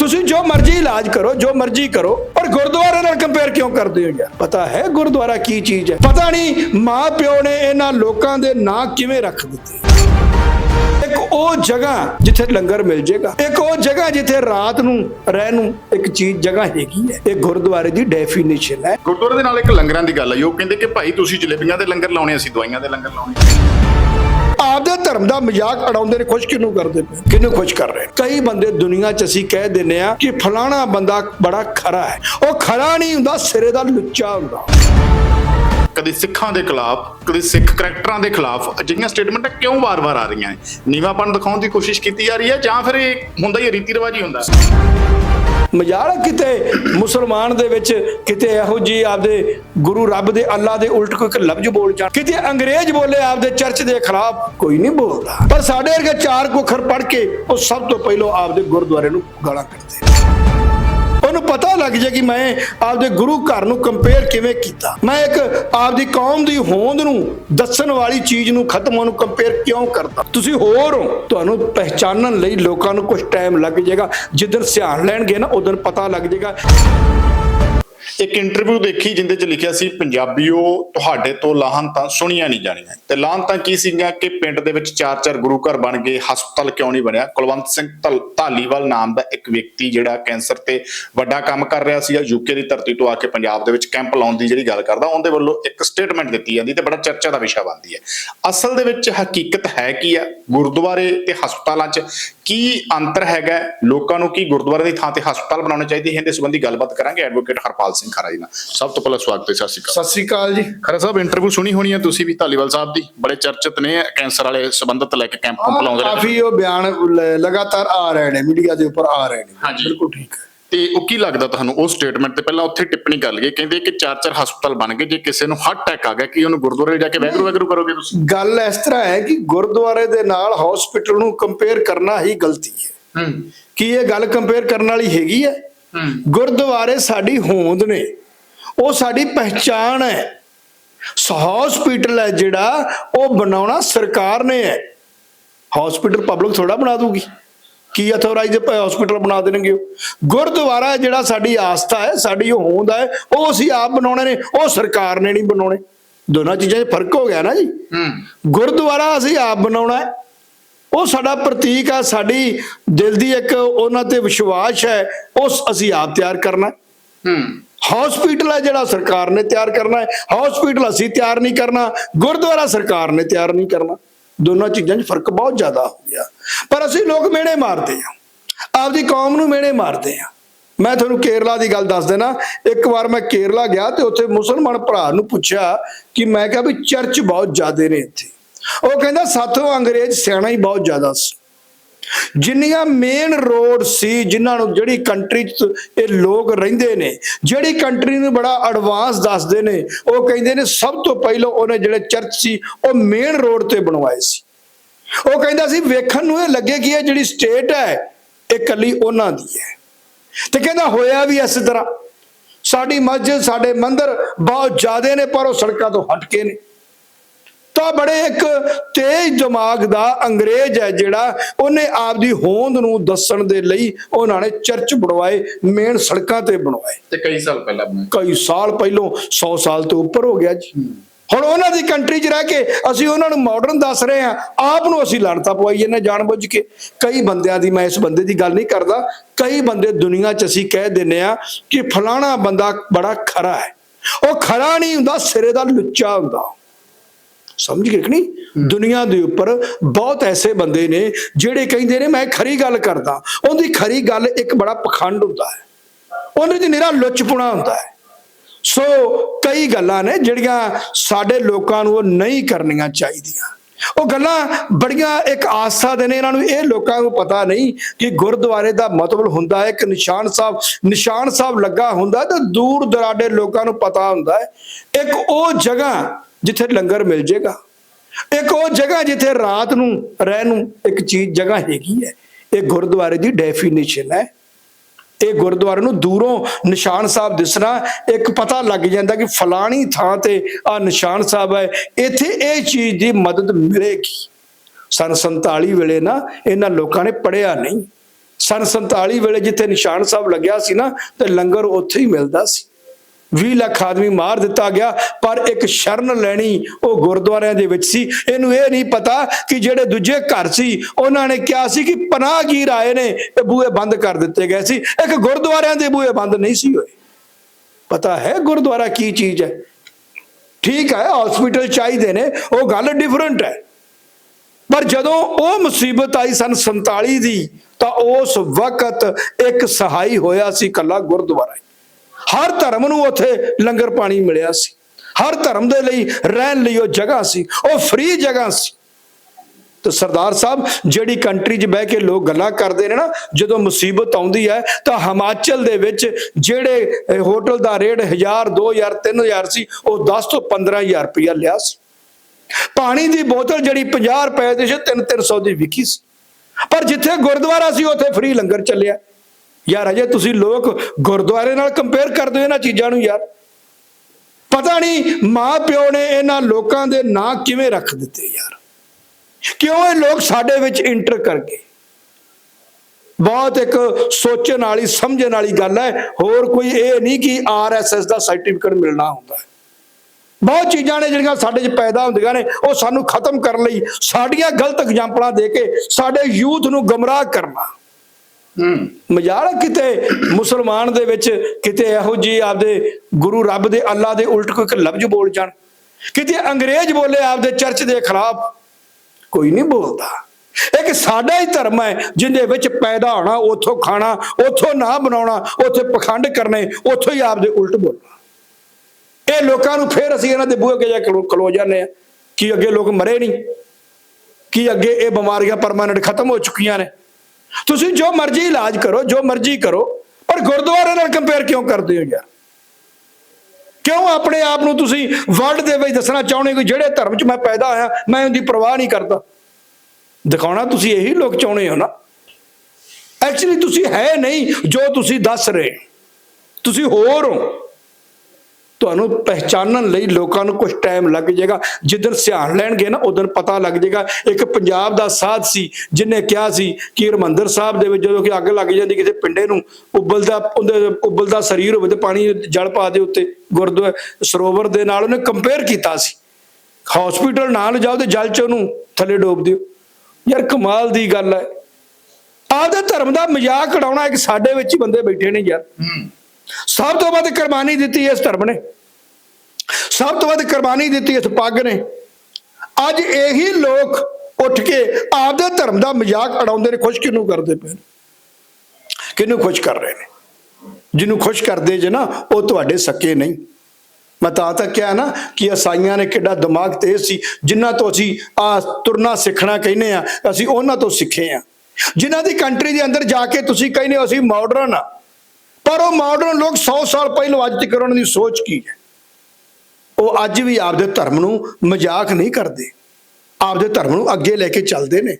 ਤੁਸੀਂ ਜੋ ਮਰਜ਼ੀ ਇਲਾਜ ਕਰੋ, ਜੋ ਮਰਜ਼ੀ ਕਰੋ, ਪਰ ਗੁਰਦੁਆਰੇ ਨਾਲ ਕੰਪੇਅਰ ਕਿਉਂ ਕਰਦੇ ਹੋ ਯਾਰ? ਪਤਾ ਹੈ ਗੁਰਦੁਆਰਾ ਕੀ ਚੀਜ਼ ਹੈ। ਪਤਾ ਨਹੀਂ ਮਾਂ ਪਿਓ ਨੇ ਇਹਨਾਂ ਲੋਕਾਂ ਦੇ ਨਾਂ ਕਿਵੇਂ ਰੱਖ ਦਿੱਤੇ? ਇੱਕ ਉਹ ਜਗ੍ਹਾ ਜਿੱਥੇ ਲੰਗਰ ਮਿਲ ਜੇਗਾ ਇੱਕ ਉਹ ਜਗ੍ਹਾ ਜਿੱਥੇ ਰਾਤ ਨੂੰ ਰਹਿ ਨੂੰ ਇੱਕ ਚੀਜ਼ ਜਗ੍ਹਾ ਹੈਗੀ ਹੈ। ਇਹ ਗੁਰਦੁਆਰੇ ਦੀ ਡੈਫੀਨੇਸ਼ਨ ਹੈ। ਗੁਰਦੁਆਰੇ ਦੇ ਨਾਲ ਇੱਕ ਲੰਗਰਾਂ ਦੀ ਗੱਲ ਆਈ ਉਹ ਕਹਿੰਦੇ ਕਿ ਭਾਈ ਤੁਸੀਂ ਜਲੇਬੀਆਂ ਦੇ ਲੰਗਰ ਲਾਉਣੇ, ਅਸੀਂ ਦਵਾਈਆਂ ਦੇ ਲੰਗਰ ਲਾਉਣੇ। ਆਪਦੇ ਧਰਮ ਦਾ ਮਜ਼ਾਕ ਉਡਾਉਂਦੇ ਨੇ, ਖੁਸ਼ ਕਿਹਨੂੰ ਕਰਦੇ ਪਏ ਕਿਹਨੂੰ ਖੁਸ਼ ਕਰ ਰਹੇ ਕਈ ਬੰਦੇ ਦੁਨੀਆ 'ਚ ਅਸੀਂ ਕਹਿ ਦਿੰਨੇ ਆ ਕਿ ਫਲਾਣਾ ਬੰਦਾ ਬੜਾ ਖਰਾ ਹੈ। ਉਹ ਖਰਾ ਨਹੀਂ ਹੁੰਦਾ, ਸਿਰੇ ਦਾ ਲੁੱਚਾ ਹੁੰਦਾ। ਕਦੇ ਸਿੱਖਾਂ ਦੇ ਖਿਲਾਫ, ਕਦੇ ਸਿੱਖ ਕਰੈਕਟਰਾਂ ਦੇ ਖਿਲਾਫ ਅਜਿਹੀਆਂ ਸਟੇਟਮੈਂਟਾਂ ਕਿਉਂ ਵਾਰ-ਵਾਰ ਆ ਰਹੀਆਂ ਨੇ? ਨੀਵਾਪਣ ਦਿਖਾਉਣ ਦੀ ਕੋਸ਼ਿਸ਼ ਕੀਤੀ ਜਾ ਰਹੀ ਹੈ ਜਾਂ ਫਿਰ ਇਹ ਹੁੰਦਾ ਹੀ ਰੀਤੀ ਰਿਵਾਜ ਹੀ ਹੁੰਦਾ ਮਜ਼ਾਕ ਕਿਤੇ? ਮੁਸਲਮਾਨ ਦੇ ਵਿੱਚ ਕਿਤੇ ਇਹੋ ਜੀ ਆਪਦੇ ਗੁਰੂ ਰੱਬ ਦੇ ਅੱਲਾ ਦੇ ਉਲਟ ਕੋਈ ਇੱਕ ਲਫ਼ਜ਼ ਬੋਲ ਜਾਣ। ਕਿਤੇ ਅੰਗਰੇਜ਼ ਬੋਲੇ ਆਪਦੇ ਚਰਚ ਦੇ ਖਿਲਾਫ ਕੋਈ ਨਹੀਂ ਬੋਲਦਾ। ਪਰ ਸਾਡੇ ਵਰਗੇ ਚਾਰ ਕੋਖਰ ਪੜ ਕੇ ਉਹ ਸਭ ਤੋਂ ਪਹਿਲਾਂ ਆਪਦੇ ਗੁਰਦੁਆਰੇ ਨੂੰ ਗਾਲਾਂ ਕੱਢਦੇ ਉਹਨੂੰ ਪਤਾ ਲੱਗ ਜੇ ਕਿ ਮੈਂ ਆਪਦੇ ਗੁਰੂ ਘਰ ਨੂੰ ਕੰਪੇਅਰ ਕਿਵੇਂ ਕੀਤਾ। ਮੈਂ ਇੱਕ ਆਪਦੀ ਕੌਮ ਦੀ ਹੋਂਦ ਨੂੰ ਦੱਸਣ ਵਾਲੀ ਚੀਜ਼ ਨੂੰ ਖਤਮ ਨੂੰ ਕੰਪੇਅਰ ਕਿਉਂ ਕਰਦਾ? ਤੁਸੀਂ ਹੋਰ ਹੋ। ਤੁਹਾਨੂੰ ਪਹਿਚਾਨਣ ਲਈ ਲੋਕਾਂ ਨੂੰ ਕੁਝ ਟਾਈਮ ਲੱਗ ਜਾਏਗਾ। ਜਿੱਦਣ ਸਿਆਣ ਲੈਣਗੇ ਨਾ, ਉਦੋਂ ਪਤਾ ਲੱਗ ਜਾਏਗਾ। ਇੱਕ ਇੰਟਰਵਿਊ ਦੇਖੀ ਜਿੰਦੇ ਚ ਲਿਖਿਆ ਸੀ, ਪੰਜਾਬੀਓ, ਤੁਹਾਡੇ ਤੋਂ ਲਾਹਨਤਾਂ ਸੁਣੀਆਂ ਨਹੀਂ ਜਾਣੀਆਂ। ਤੇ ਲਾਹਨਤਾਂ ਕੀ ਸੀਗੀਆਂ? ਕਿ ਪਿੰਡ ਦੇ ਵਿੱਚ ਚਾਰ ਚਾਰ ਗੁਰੂ ਘਰ ਬਣ ਗਏ ਹਸਪਤਾਲ ਕਿਉਂ ਨਹੀਂ ਬਣਿਆ? ਕੁਲਵੰਤ ਸਿੰਘ ਧਲ- ਧਾਲੀਵਾਲ ਨਾਮ ਦਾ ਇੱਕ ਵਿਅਕਤੀ ਜਿਹੜਾ ਕੈਂਸਰ ਤੇ ਵੱਡਾ ਕੰਮ ਕਰ ਰਿਹਾ ਸੀਗਾ ਯੂਕੇ ਦੀ ਧਰਤੀ ਤੋਂ ਆ ਕੇ ਪੰਜਾਬ ਦੇ ਵਿੱਚ ਕੈਂਪ ਲਾਉਣ ਦੀ ਜਿਹੜੀ ਗੱਲ ਕਰਦਾ, ਉਹਦੇ ਵੱਲੋਂ ਇੱਕ ਸਟੇਟਮੈਂਟ ਦਿੱਤੀ ਜਾਂਦੀ ਤੇ ਬੜਾ ਚਰਚਾ ਦਾ ਵਿਸ਼ਾ ਬਣਦੀ ਹੈ। ਅਸਲ ਦੇ ਵਿੱਚ ਹਕੀਕਤ ਹੈ ਕੀ ਆ? ਗੁਰਦੁਆਰੇ ਤੇ ਹਸਪਤਾਲਾਂ 'ਚ ਕੀ ਅੰਤਰ ਹੈਗਾ? ਲੋਕਾਂ ਨੂੰ ਕੀ ਗੁਰਦੁਆਰੇ ਦੀ ਥਾਂ ਤੇ ਹਸਪਤਾਲ ਬਣਾਉਣੇ ਚਾਹੀਦੇ ਇਸ ਸੰਬੰਧੀ ਗੱਲਬਾਤ ਕਰਾਂਗੇ ਐਡਵੋਕੇਟ ਹਰਪਾਲ ਸਿੰਘ ਖਰਾ ਜੀ ਨਾਲ। ਸਭ ਤੋਂ ਪਹਿਲਾਂ ਸਵਾਗਤ ਹੈ ਸਤਿ ਸ਼੍ਰੀ ਅਕਾਲ। ਸਤਿ ਸ੍ਰੀ ਅਕਾਲ ਜੀ। ਖਰਾ ਸਾਹਿਬ ਇੰਟਰਵਿਊ ਸੁਣੀ ਹੋਣੀ ਹੈ ਤੁਸੀਂ ਵੀ ਧਾਲੀਵਾਲ ਸਾਹਿਬ ਦੀ? ਬੜੇ ਚਰਚਿਤ ਨੇ ਕੈਂਸਰ ਵਾਲੇ ਸੰਬੰਧਤ ਲੈ ਕੇ ਕੈਂਪ ਕੰਪ ਲਾਉਂਦੇ ਨੇ ਕਾਫੀ ਉਹ ਬਿਆਨ ਲਗਾਤਾਰ ਆ ਰਹੇ ਨੇ ਮੀਡੀਆ ਦੇ ਉੱਪਰ ਆ ਰਹੇ ਨੇ। ਬਿਲਕੁਲ ਠੀਕ ਹੈ। ਤੇ ਉਹ ਕੀ ਲੱਗਦਾ ਤੁਹਾਨੂੰ? ਉਹ ਸਟੇਟਮੈਂਟ ਤੇ ਪਹਿਲਾਂ ਉੱਥੇ ਟਿੱਪਣੀ ਕਰ ਲਈਏ। ਕਹਿੰਦੇ ਕਿ ਚਾਰ ਚਾਰ ਹਸਪਤਾਲ ਬਣ ਗਏ। ਜੇ ਕਿਸੇ ਨੂੰ ਹਾਰਟ ਅਟੈਕ ਆ ਗਿਆ ਕਿ ਉਹਨੂੰ ਗੁਰਦੁਆਰੇ ਜਾ ਕੇ ਵੈਗਰੂ ਵੈਗਰੂ ਕਰੋਗੇ ਤੁਸੀਂ? ਗੱਲ ਇਸ ਤਰ੍ਹਾਂ ਹੈ ਕਿ ਗੁਰਦੁਆਰੇ ਦੇ ਨਾਲ ਹਸਪੀਟਲ ਨੂੰ ਕੰਪੇਅਰ ਕਰਨਾ ਹੀ ਗਲਤੀ ਹੈ। ਹੂੰ। ਕੀ ਇਹ ਗੱਲ ਕੰਪੇਅਰ ਕਰਨ ਵਾਲੀ ਹੈਗੀ ਹੈ? ਹੂੰ। ਗੁਰਦੁਆਰੇ ਸਾਡੀ ਹੋਂਦ ਨੇ। ਉਹ ਸਾਡੀ ਪਹਿਚਾਣ ਹੈ। ਹਸਪੀਟਲ ਹੈ ਜਿਹੜਾ ਉਹ ਬਣਾਉਣਾ ਸਰਕਾਰ ਨੇ ਹੈ। ਹਸਪੀਟਲ ਪਬਲਿਕ ਥੋੜਾ ਬਣਾ ਦੂਗੀ ਕੀ ਅਥੋਰਾਈਜ਼ ਹਸਪੀਟਲ ਬਣਾ ਦੇਣਗੇ? ਉਹ ਗੁਰਦੁਆਰਾ ਜਿਹੜਾ ਸਾਡੀ ਆਸਥਾ ਹੈ ਸਾਡੀ ਉਹ ਹੋਂਦ ਹੈ ਉਹ ਅਸੀਂ ਆਪ ਬਣਾਉਣੇ ਨੇ ਉਹ ਸਰਕਾਰ ਨੇ ਨਹੀਂ ਬਣਾਉਣੇ। ਦੋਨਾਂ ਚੀਜ਼ਾਂ 'ਚ ਫ਼ਰਕ ਹੋ ਗਿਆ ਨਾ ਜੀ? ਹੂੰ। ਗੁਰਦੁਆਰਾ ਅਸੀਂ ਆਪ ਬਣਾਉਣਾ ਹੈ। ਉਹ ਸਾਡਾ ਪ੍ਰਤੀਕ ਆ ਸਾਡੀ ਦਿਲ ਦੀ ਇੱਕ ਉਹਨਾਂ ਤੇ ਵਿਸ਼ਵਾਸ ਹੈ ਉਸ ਅਸੀਂ ਆਪ ਤਿਆਰ ਕਰਨਾ ਹੂੰ। ਹਸਪੀਟਲ ਹੈ ਜਿਹੜਾ ਸਰਕਾਰ ਨੇ ਤਿਆਰ ਕਰਨਾ ਹੈ। ਹਸਪੀਟਲ ਅਸੀਂ ਤਿਆਰ ਨਹੀਂ ਕਰਨਾ ਗੁਰਦੁਆਰਾ ਸਰਕਾਰ ਨੇ ਤਿਆਰ ਨਹੀਂ ਕਰਨਾ। ਦੋਨਾਂ ਚੀਜ਼ਾਂ 'ਚ ਫ਼ਰਕ ਬਹੁਤ ਜ਼ਿਆਦਾ ਹੋ ਗਿਆ। ਪਰ ਅਸੀਂ ਲੋਕ ਮਿਹਣੇ ਮਾਰਦੇ ਆ ਆਪਦੀ ਕੌਮ ਨੂੰ ਮਿਹਣੇ ਮਾਰਦੇ ਆ ਮੈਂ ਤੁਹਾਨੂੰ ਕੇਰਲਾ ਦੀ ਗੱਲ ਦੱਸ ਦੇਣਾ ਇੱਕ ਵਾਰ ਮੈਂ ਕੇਰਲਾ ਗਿਆ ਤੇ ਉੱਥੇ ਮੁਸਲਮਾਨ ਭਰਾ ਨੂੰ ਪੁੱਛਿਆ ਕਿ ਮੈਂ ਕਿਹਾ ਵੀ ਚਰਚ ਬਹੁਤ ਜ਼ਿਆਦੇ ਨੇ ਇੱਥੇ। ਉਹ ਕਹਿੰਦਾ, ਸਾਥੋਂ ਅੰਗਰੇਜ਼ ਸਿਆਣਾ ਹੀ ਬਹੁਤ ਜ਼ਿਆਦਾ ਸੀ। ਜਿੰਨੀਆਂ ਮੇਨ ਰੋਡ ਸੀ, ਜਿਨ੍ਹਾਂ ਨੂੰ ਜਿਹੜੀ ਕੰਟਰੀ 'ਚ ਇਹ ਲੋਕ ਰਹਿੰਦੇ ਨੇ, ਜਿਹੜੀ ਕੰਟਰੀ ਨੂੰ ਬੜਾ ਐਡਵਾਂਸ ਦੱਸਦੇ ਨੇ, ਉਹ ਕਹਿੰਦੇ ਨੇ ਸਭ ਤੋਂ ਪਹਿਲਾਂ ਉਹਨੇ ਜਿਹੜੇ ਚਰਚ ਸੀ, ਉਹ ਮੇਨ ਰੋਡ ਤੇ ਬਣਵਾਏ ਸੀ। ਉਹ ਕਹਿੰਦਾ ਸੀ, ਵੇਖਣ ਨੂੰ ਇਹ ਲੱਗੇ ਕਿ ਇਹ ਜਿਹੜੀ ਸਟੇਟ ਹੈ, ਇਹ ਕੱਲੀ ਉਹਨਾਂ ਦੀ ਹੈ। ਤੇ ਕਹਿੰਦਾ ਹੋਇਆ ਵੀ ਇਸ ਤਰ੍ਹਾਂ। ਸਾਡੀ ਮਸਜਿਦ, ਸਾਡੇ ਮੰਦਰ ਬਹੁਤ ਜ਼ਿਆਦੇ ਨੇ, ਪਰ ਉਹ ਸੜਕਾਂ ਤੋਂ ਹਟ ਕੇ ਨੇ। ਤਾਂ ਬੜੇ ਇੱਕ ਤੇਜ਼ ਦਿਮਾਗ ਦਾ ਅੰਗਰੇਜ਼ ਹੈ ਜਿਹੜਾ ਉਹਨੇ ਆਪਦੀ ਹੋਂਦ ਨੂੰ ਦੱਸਣ ਦੇ ਲਈ ਉਹਨਾਂ ਨੇ ਚਰਚ ਬਣਵਾਏ ਮੇਨ ਸੜਕਾਂ ਤੇ ਬਣਵਾਏ। ਤੇ ਕਈ ਸਾਲ ਪਹਿਲਾਂ ਕਈ ਸਾਲ ਪਹਿਲੋਂ 100 ਸਾਲ ਤੋਂ ਉੱਪਰ ਹੋ ਗਿਆ ਜੀ। ਹੁਣ ਉਹਨਾਂ ਦੀ ਕੰਟਰੀ 'ਚ ਰਹਿ ਕੇ ਅਸੀਂ ਉਹਨਾਂ ਨੂੰ ਮਾਡਰਨ ਦੱਸ ਰਹੇ ਹਾਂ। ਆਪ ਨੂੰ ਅਸੀਂ ਲੜਤਾ ਪਵਾਈ ਜਾਂਦੇ ਜਾਣਬੁੱਝ ਕੇ। ਕਈ ਬੰਦਿਆਂ ਦੀ ਮੈਂ ਇਸ ਬੰਦੇ ਦੀ ਗੱਲ ਨਹੀਂ ਕਰਦਾ। ਕਈ ਬੰਦੇ ਦੁਨੀਆ 'ਚ ਅਸੀਂ ਕਹਿ ਦਿੰਨੇ ਆ ਕਿ ਫਲਾਣਾ ਬੰਦਾ ਬੜਾ ਖਰਾ ਹੈ। ਉਹ ਖਰਾ ਨਹੀਂ ਹੁੰਦਾ ਸਿਰੇ ਦਾ ਲੁੱਚਾ ਹੁੰਦਾ। ਸਮਝ ਗਏ ਕਿ ਨਹੀਂ? ਦੁਨੀਆ ਦੇ ਉੱਪਰ ਬਹੁਤ ਐਸੇ ਬੰਦੇ ਨੇ ਜਿਹੜੇ ਕਹਿੰਦੇ ਨੇ, ਮੈਂ ਖਰੀ ਗੱਲ ਕਰਦਾ। ਉਹਦੀ ਖਰੀ ਗੱਲ ਇੱਕ ਬੜਾ ਪਖੰਡ ਹੁੰਦਾ ਹੈ। ਉਹਦੇ 'ਚ ਨਿਰਾ ਲੁੱਚਪੁਣਾ ਹੁੰਦਾ ਹੈ। ਸੋ ਕਈ ਗੱਲਾਂ ਨੇ ਜਿਹੜੀਆਂ ਸਾਡੇ ਲੋਕਾਂ ਨੂੰ ਉਹ ਨਹੀਂ ਕਰਨੀਆਂ ਚਾਹੀਦੀਆਂ। ਉਹ ਗੱਲਾਂ ਬੜੀਆਂ ਇੱਕ ਆਸਥਾ ਦੇ ਨੇ। ਇਹਨਾਂ ਨੂੰ ਇਹ ਲੋਕਾਂ ਨੂੰ ਪਤਾ ਨਹੀਂ ਕਿ ਗੁਰਦੁਆਰੇ ਦਾ ਮਤਲਬ ਹੁੰਦਾ ਹੈ, ਇੱਕ ਨਿਸ਼ਾਨ ਸਾਹਿਬ ਨਿਸ਼ਾਨ ਸਾਹਿਬ ਲੱਗਾ ਹੁੰਦਾ ਤਾਂ ਦੂਰ ਦਰਾਡੇ ਲੋਕਾਂ ਨੂੰ ਪਤਾ ਹੁੰਦਾ ਹੈ। ਇੱਕ ਉਹ ਜਗ੍ਹਾ ਜਿੱਥੇ ਲੰਗਰ ਮਿਲ ਜੇਗਾ। ਇੱਕ ਉਹ ਜਗ੍ਹਾ ਜਿੱਥੇ ਰਾਤ ਨੂੰ ਰਹਿਣ ਨੂੰ ਇੱਕ ਚੀਜ਼ ਜਗ੍ਹਾ ਹੈਗੀ ਹੈ। ਇਹ ਗੁਰਦੁਆਰੇ ਦੀ ਡੈਫੀਨੇਸ਼ਨ ਹੈ। ਇਹ ਗੁਰਦੁਆਰੇ ਨੂੰ ਦੂਰੋਂ ਨਿਸ਼ਾਨ ਸਾਹਿਬ ਦਿਸਣਾ, ਇੱਕ ਪਤਾ ਲੱਗ ਜਾਂਦਾ ਕਿ ਫਲਾਣੀ ਥਾਂ ਤੇ ਆ ਨਿਸ਼ਾਨ ਸਾਹਿਬ ਹੈ। ਇੱਥੇ ਇਹ ਚੀਜ਼ ਦੀ ਮਦਦ ਮਿਲੇਗੀ। ਸਨ 47 ਵੇਲੇ ਨਾ ਇਹਨਾਂ ਲੋਕਾਂ ਨੇ ਪੜਿਆ ਨਹੀਂ। ਸਨ 47 ਵੇਲੇ ਜਿੱਥੇ ਨਿਸ਼ਾਨ ਸਾਹਿਬ ਲੱਗਿਆ ਸੀ ਨਾ, ਤੇ ਲੰਗਰ ਉੱਥੇ ਹੀ ਮਿਲਦਾ ਸੀ। 20 ਲੱਖ ਆਦਮੀ ਮਾਰ ਦਿੱਤਾ ਗਿਆ, ਪਰ ਇੱਕ ਸ਼ਰਨ ਲੈਣੀ ਉਹ ਗੁਰਦੁਆਰਿਆਂ ਦੇ ਵਿੱਚ ਸੀ। ਇਹਨੂੰ ਇਹ ਨਹੀਂ ਪਤਾ ਕਿ ਜਿਹੜੇ ਦੂਜੇ ਘਰ ਸੀ, ਉਹਨਾਂ ਨੇ ਕਿਹਾ ਸੀ ਕਿ ਪਨਾਹਗੀਰ ਆਏ ਨੇ, ਇਹ ਬੂਹੇ ਬੰਦ ਕਰ ਦਿੱਤੇ ਗਏ ਸੀ। ਇੱਕ ਗੁਰਦੁਆਰਿਆਂ ਦੇ ਬੂਹੇ ਬੰਦ ਨਹੀਂ ਸੀ ਹੋਏ। ਪਤਾ ਹੈ ਗੁਰਦੁਆਰਾ ਕੀ ਚੀਜ਼ ਹੈ? ਠੀਕ ਹੈ ਹਸਪੀਟਲ ਚਾਹੀਦੇ ਨੇ, ਉਹ ਗੱਲ ਡਿਫਰੈਂਟ ਹੈ। ਪਰ ਜਦੋਂ ਉਹ ਮੁਸੀਬਤ ਆਈ ਸਨ 47 ਦੀ, ਤਾਂ ਉਸ ਵਕਤ ਇੱਕ ਸਹਾਈ ਹੋਇਆ ਸੀ ਕੱਲਾ ਗੁਰਦੁਆਰਾ ਹਰ ਧਰਮ ਨੂੰ ਉੱਥੇ ਲੰਗਰ ਪਾਣੀ ਮਿਲਿਆ ਸੀ। ਹਰ ਧਰਮ ਦੇ ਲਈ ਰਹਿਣ ਲਈ ਉਹ ਜਗ੍ਹਾ ਸੀ, ਉਹ ਫ੍ਰੀ ਜਗ੍ਹਾ ਸੀ। ਤੇ ਸਰਦਾਰ ਸਾਹਿਬ, ਜਿਹੜੀ ਕੰਟਰੀ 'ਚ ਬਹਿ ਕੇ ਲੋਕ ਗੱਲਾਂ ਕਰਦੇ ਨੇ ਨਾ, ਜਦੋਂ ਮੁਸੀਬਤ ਆਉਂਦੀ ਹੈ, ਤਾਂ ਹਿਮਾਚਲ ਦੇ ਵਿੱਚ ਜਿਹੜੇ ਹੋਟਲ ਦਾ ਰੇਟ 1000 2000 3000 ਸੀ, ਉਹ 10 ਤੋਂ 15000 ਰੁਪਇਆ ਲਿਆ ਸੀ। ਪਾਣੀ ਦੀ ਬੋਤਲ ਜਿਹੜੀ 50 ਰੁਪਏ ਦੀ ਸੀ 3 300 ਦੀ ਵਿਕੀ ਸੀ। ਪਰ ਜਿੱਥੇ ਗੁਰਦੁਆਰਾ ਸੀ, ਉੱਥੇ ਫ੍ਰੀ ਲੰਗਰ ਚੱਲਿਆ। ਯਾਰ, ਅਜੇ ਤੁਸੀਂ ਲੋਕ ਗੁਰਦੁਆਰੇ ਨਾਲ ਕੰਪੇਅਰ ਕਰਦੇ ਹੋ ਇਹਨਾਂ ਚੀਜ਼ਾਂ ਨੂੰ ਯਾਰ। ਪਤਾ ਨਹੀਂ ਮਾਂ ਪਿਓ ਨੇ ਇਹਨਾਂ ਲੋਕਾਂ ਦੇ ਨਾਂ ਕਿਵੇਂ ਰੱਖ ਦਿੱਤੇ ਯਾਰ। ਕਿਉਂ ਇਹ ਲੋਕ ਸਾਡੇ ਵਿੱਚ ਇੰਟਰ ਕਰ ਗਏ? ਬਹੁਤ ਇੱਕ ਸੋਚਣ ਵਾਲੀ, ਸਮਝਣ ਵਾਲੀ ਗੱਲ ਹੈ। ਹੋਰ ਕੋਈ ਇਹ ਨਹੀਂ ਕਿ ਆਰਐਸਐਸ ਦਾ ਸਰਟੀਫਿਕੇਟ ਮਿਲਣਾ ਹੁੰਦਾ ਹੈ। ਬਹੁਤ ਚੀਜ਼ਾਂ ਨੇ ਜਿਹੜੀਆਂ ਸਾਡੇ 'ਚ ਪੈਦਾ ਹੁੰਦੀਆਂ ਨੇ, ਉਹ ਸਾਨੂੰ ਖਤਮ ਕਰਨ ਲਈ ਸਾਡੀਆਂ ਗਲਤ ਐਗਜ਼ਾਮਪਲਾਂ ਦੇ ਕੇ ਸਾਡੇ ਯੂਥ ਨੂੰ ਗਮਰਾਹ ਕਰਨਾ। ਹੂੰ। ਕਿਤੇ ਮੁਸਲਮਾਨ ਦੇ ਵਿੱਚ ਕਿਤੇ ਇਹੋ ਜੀ ਆਪਦੇ ਗੁਰੂ ਰੱਬ ਦੇ ਅੱਲਾ ਦੇ ਉਲਟ ਕੋਈ ਲਫ਼ਜ਼ ਬੋਲ ਜਾਣ। ਕਿਤੇ ਅੰਗਰੇਜ਼ ਬੋਲੇ ਆਪਦੇ ਚਰਚ ਦੇ ਖਿਲਾਫ। ਕੋਈ ਨਹੀਂ ਬੋਲਦਾ। ਇੱਕ ਸਾਡਾ ਹੀ ਧਰਮ ਹੈ ਜਿੰਦੇ ਵਿੱਚ ਪੈਦਾ ਹੋਣਾ, ਉੱਥੋਂ ਖਾਣਾ, ਉੱਥੋਂ ਨਾ ਬਣਾਉਣਾ, ਉੱਥੇ ਪਖੰਡ ਕਰਨੇ, ਉੱਥੋਂ ਹੀ ਆਪਦੇ ਉਲਟ ਬੋਲਣਾ। ਇਹ ਲੋਕਾਂ ਨੂੰ ਫੇਰ ਅਸੀਂ ਇਹਨਾਂ ਦੇ ਬੂਹੇ ਅੱਗੇ ਜਾ ਖਲੋ- ਖਲੋ ਜਾਂਦੇ ਆ ਕਿ ਅੱਗੇ ਲੋਕ ਮਰੇ ਨਹੀਂ? ਕਿ ਅੱਗੇ ਇਹ ਬਿਮਾਰੀਆਂ ਪਰਮਾਨੈਂਟ ਖਤਮ ਹੋ ਚੁੱਕੀਆਂ ਨੇ? ਤੁਸੀਂ ਜੋ ਮਰਜ਼ੀ ਇਲਾਜ ਕਰੋ, ਜੋ ਮਰਜ਼ੀ ਕਰੋ, ਪਰ ਗੁਰਦੁਆਰੇ ਨਾਲ ਕੰਪੇਅਰ ਕਿਉਂ ਕਰਦੇ ਹੋ ਯਾਰ? ਕਿਉਂ ਆਪਣੇ ਆਪ ਨੂੰ ਤੁਸੀਂ ਵਰਲਡ ਦੇ ਵਿੱਚ ਦੱਸਣਾ ਚਾਹੁੰਦੇ ਹੋ ਕਿ ਜਿਹੜੇ ਧਰਮ 'ਚ ਮੈਂ ਪੈਦਾ ਹੋਇਆ, ਮੈਂ ਉਹਦੀ ਪਰਵਾਹ ਨਹੀਂ ਕਰਦਾ? ਦਿਖਾਉਣਾ ਤੁਸੀਂ ਇਹੀ ਲੋਕ ਚਾਹੁੰਦੇ ਹੋ ਨਾ? ਐਕਚੁਅਲੀ ਤੁਸੀਂ ਹੈ ਨਹੀਂ ਜੋ ਤੁਸੀਂ ਦੱਸ ਰਹੇ ਤੁਸੀਂ ਹੋਰ ਹੋ। ਤੁਹਾਨੂੰ ਪਹਿਚਾਨਣ ਲਈ ਲੋਕਾਂ ਨੂੰ ਕੁਝ ਟਾਈਮ ਲੱਗ ਜਾਏਗਾ। ਜਿੱਦਣ ਸਿਆਣ ਲੈਣਗੇ ਨਾ, ਉਦੋਂ ਪਤਾ ਲੱਗ ਜਾਏਗਾ। ਇੱਕ ਪੰਜਾਬ ਦਾ ਸਾਧ ਸੀ, ਜਿਨੇ ਕਿਹਾ ਸੀ ਕਿ ਹਰਮੰਦਰ ਸਾਹਿਬ ਦੇ ਵਿੱਚ ਜਦੋਂ ਕਿ ਅੱਗ ਲੱਗ ਜਾਂਦੀ ਕਿਸੇ ਪਿੰਡੇ ਨੂੰ ਉਬਲਦਾ ਉਹਦੇ ਉਬਲਦਾ ਸਰੀਰ ਹੋਵੇ ਤੇ ਪਾਣੀ ਜਲ ਪਾ ਦੇ ਉੱਤੇ, ਗੁਰਦੁਆਰਾ, ਸਰੋਵਰ ਦੇ ਨਾਲ ਉਹਨੇ ਕੰਪੇਅਰ ਕੀਤਾ ਸੀ। ਹਸਪੀਟਲ ਨਾਲ ਜਾਓ ਤੇ ਜਲ ਚ ਉਹਨੂੰ ਥੱਲੇ ਡੋਬ ਦਿਓ। ਯਾਰ ਕਮਾਲ ਦੀ ਗੱਲ ਹੈ। ਆਪਦੇ ਧਰਮ ਦਾ ਮਜ਼ਾਕ ਉਡਾਉਣਾ ਇੱਕ ਸਾਡੇ ਵਿੱਚ ਹੀ ਬੰਦੇ ਬੈਠੇ ਨੇ ਯਾਰ। ਸਭ ਤੋਂ ਵੱਧ ਕੁਰਬਾਨੀ ਦਿੱਤੀ ਇਸ ਧਰਮ ਨੇ। ਸਭ ਤੋਂ ਵੱਧ ਕੁਰਬਾਨੀ ਦਿੱਤੀ ਇਸ ਪੱਗ ਨੇ। ਅੱਜ ਇਹੀ ਲੋਕ ਉੱਠ ਕੇ ਆਪਦੇ ਧਰਮ ਦਾ ਮਜ਼ਾਕ ਉਡਾਉਂਦੇ ਨੇ, ਖੁਸ਼ ਕਿਹਨੂੰ ਕਰਦੇ ਪਏ ਨੇ? ਕਿਹਨੂੰ ਖੁਸ਼ ਕਰ ਰਹੇ ਨੇ? ਜਿਹਨੂੰ ਖੁਸ਼ ਕਰਦੇ ਜੇ ਨਾ, ਉਹ ਤੁਹਾਡੇ ਸੱਕੇ ਨਹੀਂ। ਮੈਂ ਤਾਂ ਤੱਕ ਕਿਹਾ ਨਾ ਕਿ ਅਸਾਈਆਂ ਨੇ ਕਿੱਡਾ ਦਿਮਾਗ ਤੇਜ਼ ਸੀ, ਜਿਨ੍ਹਾਂ ਤੋਂ ਅਸੀਂ ਆ ਤੁਰਨਾ ਸਿੱਖਣਾ ਕਹਿੰਦੇ ਆ, ਅਸੀਂ ਉਹਨਾਂ ਤੋਂ ਸਿੱਖੇ ਆ। ਜਿਨ੍ਹਾਂ ਦੀ ਕੰਟਰੀ ਦੇ ਅੰਦਰ ਜਾ ਕੇ ਤੁਸੀਂ ਕਹਿੰਦੇ ਹੋ ਅਸੀਂ ਮਾਡਰਨ ਆ। ਪਰ ਉਹ ਮਾਡਰਨ ਲੋਕ 100 ਸਾਲ ਪਹਿਲਾਂ ਅੱਜ ਤੱਕ ਉਹਨਾਂ ਦੀ ਸੋਚ ਕੀ ਹੈ? ਉਹ ਅੱਜ ਵੀ ਆਪਦੇ ਧਰਮ ਨੂੰ ਮਜ਼ਾਕ ਨਹੀਂ ਕਰਦੇ। ਆਪਦੇ ਧਰਮ ਨੂੰ ਅੱਗੇ ਲੈ ਕੇ ਚੱਲਦੇ ਨੇ।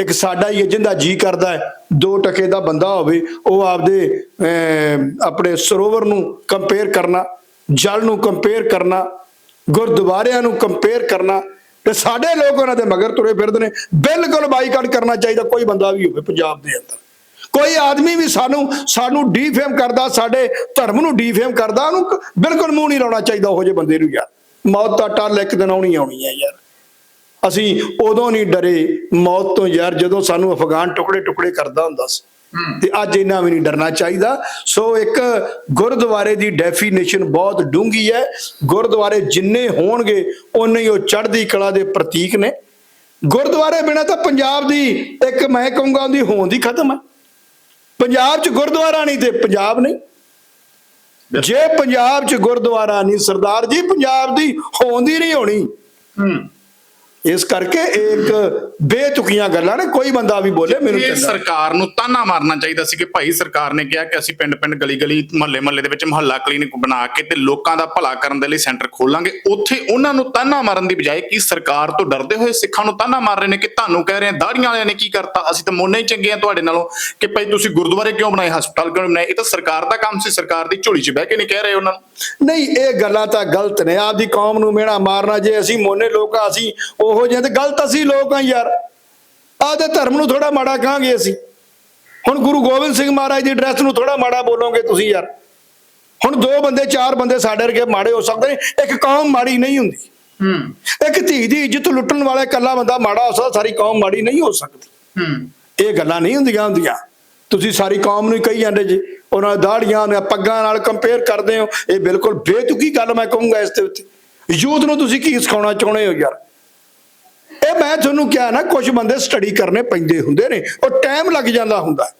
ਇੱਕ ਸਾਡਾ ਹੀ ਹੈ ਜਿੰਦਾ ਜੀ ਕਰਦਾ ਹੈ ਦੋ ਟਕੇ ਦਾ ਬੰਦਾ ਹੋਵੇ ਉਹ ਆਪਦੇ ਅਮ, ਆਪਣੇ ਸਰੋਵਰ ਨੂੰ ਕੰਪੇਅਰ ਕਰਨਾ ਜਲ ਨੂੰ ਕੰਪੇਅਰ ਕਰਨਾ ਗੁਰਦੁਆਰਿਆਂ ਨੂੰ ਕੰਪੇਅਰ ਕਰਨਾ ਤੇ ਸਾਡੇ ਲੋਕ ਉਹਨਾਂ ਦੇ ਮਗਰ ਤੁਰੇ ਫਿਰਦੇ ਨੇ। ਬਿਲਕੁਲ ਬਾਈਕਾਟ ਕਰਨਾ ਚਾਹੀਦਾ ਕੋਈ ਬੰਦਾ ਵੀ ਹੋਵੇ ਪੰਜਾਬ ਦੇ ਅੰਦਰ। ਕੋਈ ਆਦਮੀ ਵੀ ਸਾਨੂੰ ਸਾਨੂੰ ਡੀਫੇਮ ਕਰਦਾ ਸਾਡੇ ਧਰਮ ਨੂੰ ਡੀਫੇਮ ਕਰਦਾ ਉਹਨੂੰ ਬਿਲਕੁਲ ਮੂੰਹ ਨਹੀਂ ਲਾਉਣਾ ਚਾਹੀਦਾ ਉਹੋ ਜਿਹੇ ਬੰਦੇ ਨੂੰ ਯਾਰ। ਮੌਤ ਦਾ ਟੱਲ ਇੱਕ ਦਿਨ ਆਉਣੀ ਆਉਣੀ ਹੈ ਯਾਰ। ਅਸੀਂ ਉਦੋਂ ਨਹੀਂ ਡਰੇ ਮੌਤ ਤੋਂ ਯਾਰ ਜਦੋਂ ਸਾਨੂੰ ਅਫਗਾਨ ਟੁਕੜੇ ਟੁਕੜੇ ਕਰਦਾ ਹੁੰਦਾ ਸੀ। ਤੇ ਅੱਜ ਇਹਨਾਂ ਵੀ ਨਹੀਂ ਡਰਨਾ ਚਾਹੀਦਾ। ਸੋ ਇੱਕ ਗੁਰਦੁਆਰੇ ਦੀ ਡੈਫੀਨੇਸ਼ਨ ਬਹੁਤ ਡੂੰਗੀ ਹੈ। ਗੁਰਦੁਆਰੇ ਜਿੰਨੇ ਹੋਣਗੇ ਉਨੇ ਹੀ ਉਹ ਚੜ੍ਹਦੀ ਕਲਾ ਦੇ ਪ੍ਰਤੀਕ ਨੇ। ਗੁਰਦੁਆਰੇ ਬਿਨਾ ਤਾਂ ਪੰਜਾਬ ਦੀ ਇੱਕ ਮੈਂ ਕਹੂੰਗਾ ਉਹਦੀ ਹੋਂਦ ਹੀ ਖਤਮ ਹੈ ਪੰਜਾਬ 'ਚ ਗੁਰਦੁਆਰਾ ਨਹੀਂ ਤੇ ਪੰਜਾਬ ਨਹੀਂ। ਜੇ ਪੰਜਾਬ 'ਚ ਗੁਰਦੁਆਰਾ ਨਹੀਂ ਸਰਦਾਰ ਜੀ ਪੰਜਾਬ ਦੀ ਹੋਂਦ ਹੀ ਨਹੀਂ ਹੋਣੀ। ਹੂੰ। ਇਸ ਕਰਕੇ ਇਹ ਇੱਕ ਬੇਤੁਕੀਆਂ ਗੱਲਾਂ ਨੇ ਕੋਈ ਬੰਦਾ ਵੀ ਬੋਲੇ ਮੈਨੂੰ ਇਹ ਸਰਕਾਰ ਨੂੰ ਤਾਨਾ ਮਾਰਨਾ ਚਾਹੀਦਾ ਸੀ ਕਿ ਭਾਈ ਸਰਕਾਰ ਨੇ ਕਿਹਾ ਕਿ ਅਸੀਂ ਪਿੰਡ ਪਿੰਡ ਗਲੀ ਗਲੀ ਮਹੱਲੇ ਮਹੱਲੇ ਦੇ ਵਿੱਚ ਮਹੱਲਾ ਕਲੀਨਿਕ ਬਣਾ ਕੇ ਤੇ ਲੋਕਾਂ ਦਾ ਭਲਾ ਕਰਨ ਦੇ ਲਈ ਸੈਂਟਰ ਖੋਲਾਂਗੇ। ਉੱਥੇ ਉਹਨਾਂ ਨੂੰ ਤਾਨਾ ਮਾਰਨ ਦੀ ਬਜਾਏ ਕਿ ਸਰਕਾਰ ਤੋਂ ਡਰਦੇ ਹੋਏ ਸਿੱਖਾਂ ਨੂੰ ਤਾਨਾ ਮਾਰ ਰਹੇ ਨੇ ਕਿ ਤੁਹਾਨੂੰ ਕਹਿ ਰਹੇ ਆ ਦਾੜੀਆਂ ਵਾਲਿਆਂ ਨੇ ਕੀ ਕਰਤਾ? ਅਸੀਂ ਤਾਂ ਮੋਨੇ ਹੀ ਚੰਗੇ ਆ ਤੁਹਾਡੇ ਨਾਲੋਂ ਕਿ ਭਾਈ ਤੁਸੀਂ ਗੁਰਦੁਆਰੇ ਕਿਉਂ ਬਣਾਏ ਹਸਪਤਾਲ ਕਿਉਂ ਬਣਾਏ? ਇਹ ਤਾਂ ਸਰਕਾਰ ਦਾ ਕੰਮ ਸੀ ਸਰਕਾਰ ਦੀ ਝੋਲੀ 'ਚ ਬਹਿ ਕੇ ਨਹੀਂ ਕਹਿ ਰਹੇ ਉਹਨਾਂ ਨੂੰ। ਨਹੀਂ ਇਹ ਗੱਲਾਂ ਤਾਂ ਗਲਤ ਨੇ। ਆਪਦੀ ਕੌਮ ਨੂੰ ਮਿਹਣਾ ਮਾਰਨਾ ਜੇ ਅਸੀਂ ਮੋਨੇ ਲੋਕ ਆ ਅਸੀਂ ਉਹੋ ਜਿਹੇ ਤੇ ਗਲਤ ਅਸੀਂ ਲੋਕ ਆ ਯਾਰ। ਆਪਦੇ ਧਰਮ ਨੂੰ ਥੋੜਾ ਮਾੜਾ ਕਹਾਂਗੇ ਅਸੀਂ। ਹੁਣ ਗੁਰੂ ਗੋਬਿੰਦ ਸਿੰਘ ਮਹਾਰਾਜ ਦੀ ਡਰੈਸ ਨੂੰ ਥੋੜਾ ਮਾੜਾ ਬੋਲੋਗੇ ਤੁਸੀਂ ਯਾਰ। ਹੁਣ ਦੋ ਬੰਦੇ ਚਾਰ ਬੰਦੇ ਸਾਡੇ ਵਰਗੇ ਮਾੜੇ ਹੋ ਸਕਦੇ ਨੇ ਇੱਕ ਕੌਮ ਮਾੜੀ ਨਹੀਂ ਹੁੰਦੀ। ਹੂੰ। ਇੱਕ ਧੀ ਦੀ ਇੱਜ਼ਤ ਲੁੱਟਣ ਵਾਲਾ ਇਕੱਲਾ ਬੰਦਾ ਮਾੜਾ ਹੋ ਸਕਦਾ ਸਾਰੀ ਕੌਮ ਮਾੜੀ ਨਹੀਂ ਹੋ ਸਕਦੀ। ਹੂੰ। ਇਹ ਗੱਲਾਂ ਨਹੀਂ ਹੁੰਦੀਆਂ ਹੁੰਦੀਆਂ। ਤੁਸੀਂ ਸਾਰੀ ਕੌਮ ਨੂੰ ਕਹੀ ਜਾਂਦੇ ਜੀ। ਉਹਨਾਂ ਦਾੜੀਆਂ ਨੇ ਪੱਗਾਂ ਨਾਲ ਕੰਪੇਅਰ ਕਰਦੇ ਹੋ। ਇਹ ਬਿਲਕੁਲ ਬੇਤੁਕੀ ਗੱਲ ਮੈਂ ਕਹੂੰਗਾ ਇਸ ਦੇ ਉੱਤੇ। ਯੂਥ ਨੂੰ ਤੁਸੀਂ ਕੀ ਸਿਖਾਉਣਾ ਚਾਹੁੰਦੇ ਹੋ ਯਾਰ? ਇਹ ਮੈਂ ਤੁਹਾਨੂੰ ਕਿਹਾ ਨਾ ਕੁਝ ਬੰਦੇ ਸਟੱਡੀ ਕਰਨੇ ਪੈਂਦੇ ਹੁੰਦੇ ਨੇ, ਉਹ ਟਾਈਮ ਲੱਗ ਜਾਂਦਾ ਹੁੰਦਾ।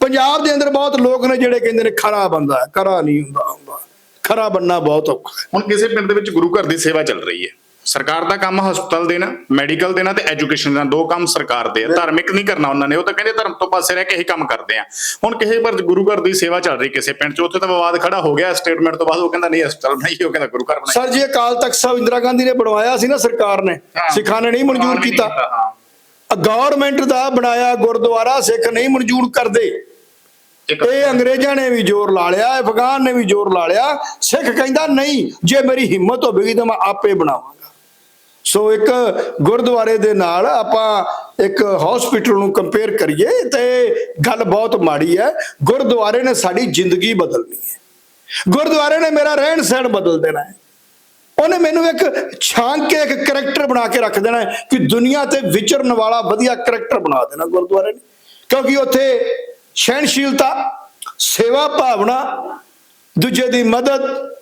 ਪੰਜਾਬ ਦੇ ਅੰਦਰ ਬਹੁਤ ਲੋਕ ਨੇ ਜਿਹੜੇ ਕਹਿੰਦੇ ਨੇ, ਖਰਾ ਬੰਦਾ ਖਰਾ ਨਹੀਂ ਹੁੰਦਾ ਹੁੰਦਾ। ਖਰਾ ਬੰਨਾ ਬਹੁਤ ਔਖਾ ਹੁਣ ਕਿਸੇ ਪਿੰਡ ਦੇ ਵਿੱਚ ਗੁਰੂ ਘਰ ਦੀ ਸੇਵਾ ਚੱਲ ਰਹੀ ਹੈ। ਸਰਕਾਰ ਦਾ ਕੰਮ ਹਸਪਤਾਲ ਦੇਣਾ ਮੈਡੀਕਲ ਦੇਣਾ ਤੇ ਐਜੂਕੇਸ਼ਨ ਦੇਣਾ ਦੋ ਕੰਮ ਸਰਕਾਰ ਦੇ ਆ। ਧਾਰਮਿਕ ਨਹੀਂ ਕਰਨਾ ਉਹਨਾਂ ਨੇ। ਉਹ ਤਾਂ ਕਹਿੰਦੇ ਧਰਮ ਤੋਂ ਪਾਸੇ ਰਹਿ ਕੇ ਇਹੀ ਕੰਮ ਕਰਦੇ ਆ। ਹੁਣ ਕਿਸੇ ਪਰ ਗੁਰੂ ਘਰ ਦੀ ਸੇਵਾ ਚੱਲ ਰਹੀ ਕਿਸੇ ਪਿੰਡ 'ਚ ਉੱਥੇ ਤਾਂ ਵਿਵਾਦ ਖੜਾ ਹੋ ਗਿਆ ਸਟੇਟਮੈਂਟ ਤੋਂ ਬਾਅਦ ਉਹ ਕਹਿੰਦਾ ਨਹੀਂ ਹਸਪਤਾਲ ਬਣਾਈਏ ਉਹ ਕਹਿੰਦਾ ਗੁਰੂ ਘਰ ਬਣਾਈਏ ਸਰ ਜੀ ਅਕਾਲ ਤਖਤ ਸਾਹਿਬ ਇੰਦਰਾ ਗਾਂਧੀ ਨੇ ਬਣਵਾਇਆ ਸੀ ਨਾ ਸਰਕਾਰ ਨੇ। ਸਿੱਖਾਂ ਨੇ ਨਹੀਂ ਮਨਜ਼ੂਰ ਕੀਤਾ। ਗਵਰਨਮੈਂਟ ਦਾ ਬਣਾਇਆ ਗੁਰਦੁਆਰਾ ਸਿੱਖ ਨਹੀਂ ਮਨਜ਼ੂਰ ਕਰਦੇ। ਇਹ ਅੰਗਰੇਜ਼ਾਂ ਨੇ ਵੀ ਜ਼ੋਰ ਲਾ ਲਿਆ ਅਫਗਾਨ ਨੇ ਵੀ ਜ਼ੋਰ ਲਾ ਲਿਆ। ਸਿੱਖ ਕਹਿੰਦਾ ਨਹੀਂ ਜੇ ਮੇਰੀ ਹਿੰਮਤ ਹੋਵੇਗੀ ਤਾਂ ਮੈਂ ਆਪੇ ਬਣਾਵਾਂਗਾ। ਸੋ ਇੱਕ ਗੁਰਦੁਆਰੇ ਦੇ ਨਾਲ ਆਪਾਂ ਇੱਕ ਹਸਪੀਟਲ ਨੂੰ ਕੰਪੇਅਰ ਕਰੀਏ ਤੇ ਗੱਲ ਬਹੁਤ ਮਾੜੀ ਹੈ। ਗੁਰਦੁਆਰੇ ਨੇ ਸਾਡੀ ਜ਼ਿੰਦਗੀ ਬਦਲਣੀ ਹੈ। ਗੁਰਦੁਆਰੇ ਨੇ ਮੇਰਾ ਰਹਿਣ ਸਹਿਣ ਬਦਲ ਦੇਣਾ ਹੈ। ਉਹਨੇ ਮੈਨੂੰ ਇੱਕ ਛਾਂਕ ਕੇ ਇੱਕ ਕਰੈਕਟਰ ਬਣਾ ਕੇ ਰੱਖ ਦੇਣਾ ਹੈ ਕਿ ਦੁਨੀਆ ਤੇ ਵਿਚਰਨ ਵਾਲਾ ਵਧੀਆ ਕਰੈਕਟਰ ਬਣਾ ਦੇਣਾ ਗੁਰਦੁਆਰੇ ਨੇ। ਕਿਉਂਕਿ ਉੱਥੇ ਸਹਿਣਸ਼ੀਲਤਾ, ਸੇਵਾ ਭਾਵਨਾ, ਦੂਜੇ ਦੀ ਮਦਦ,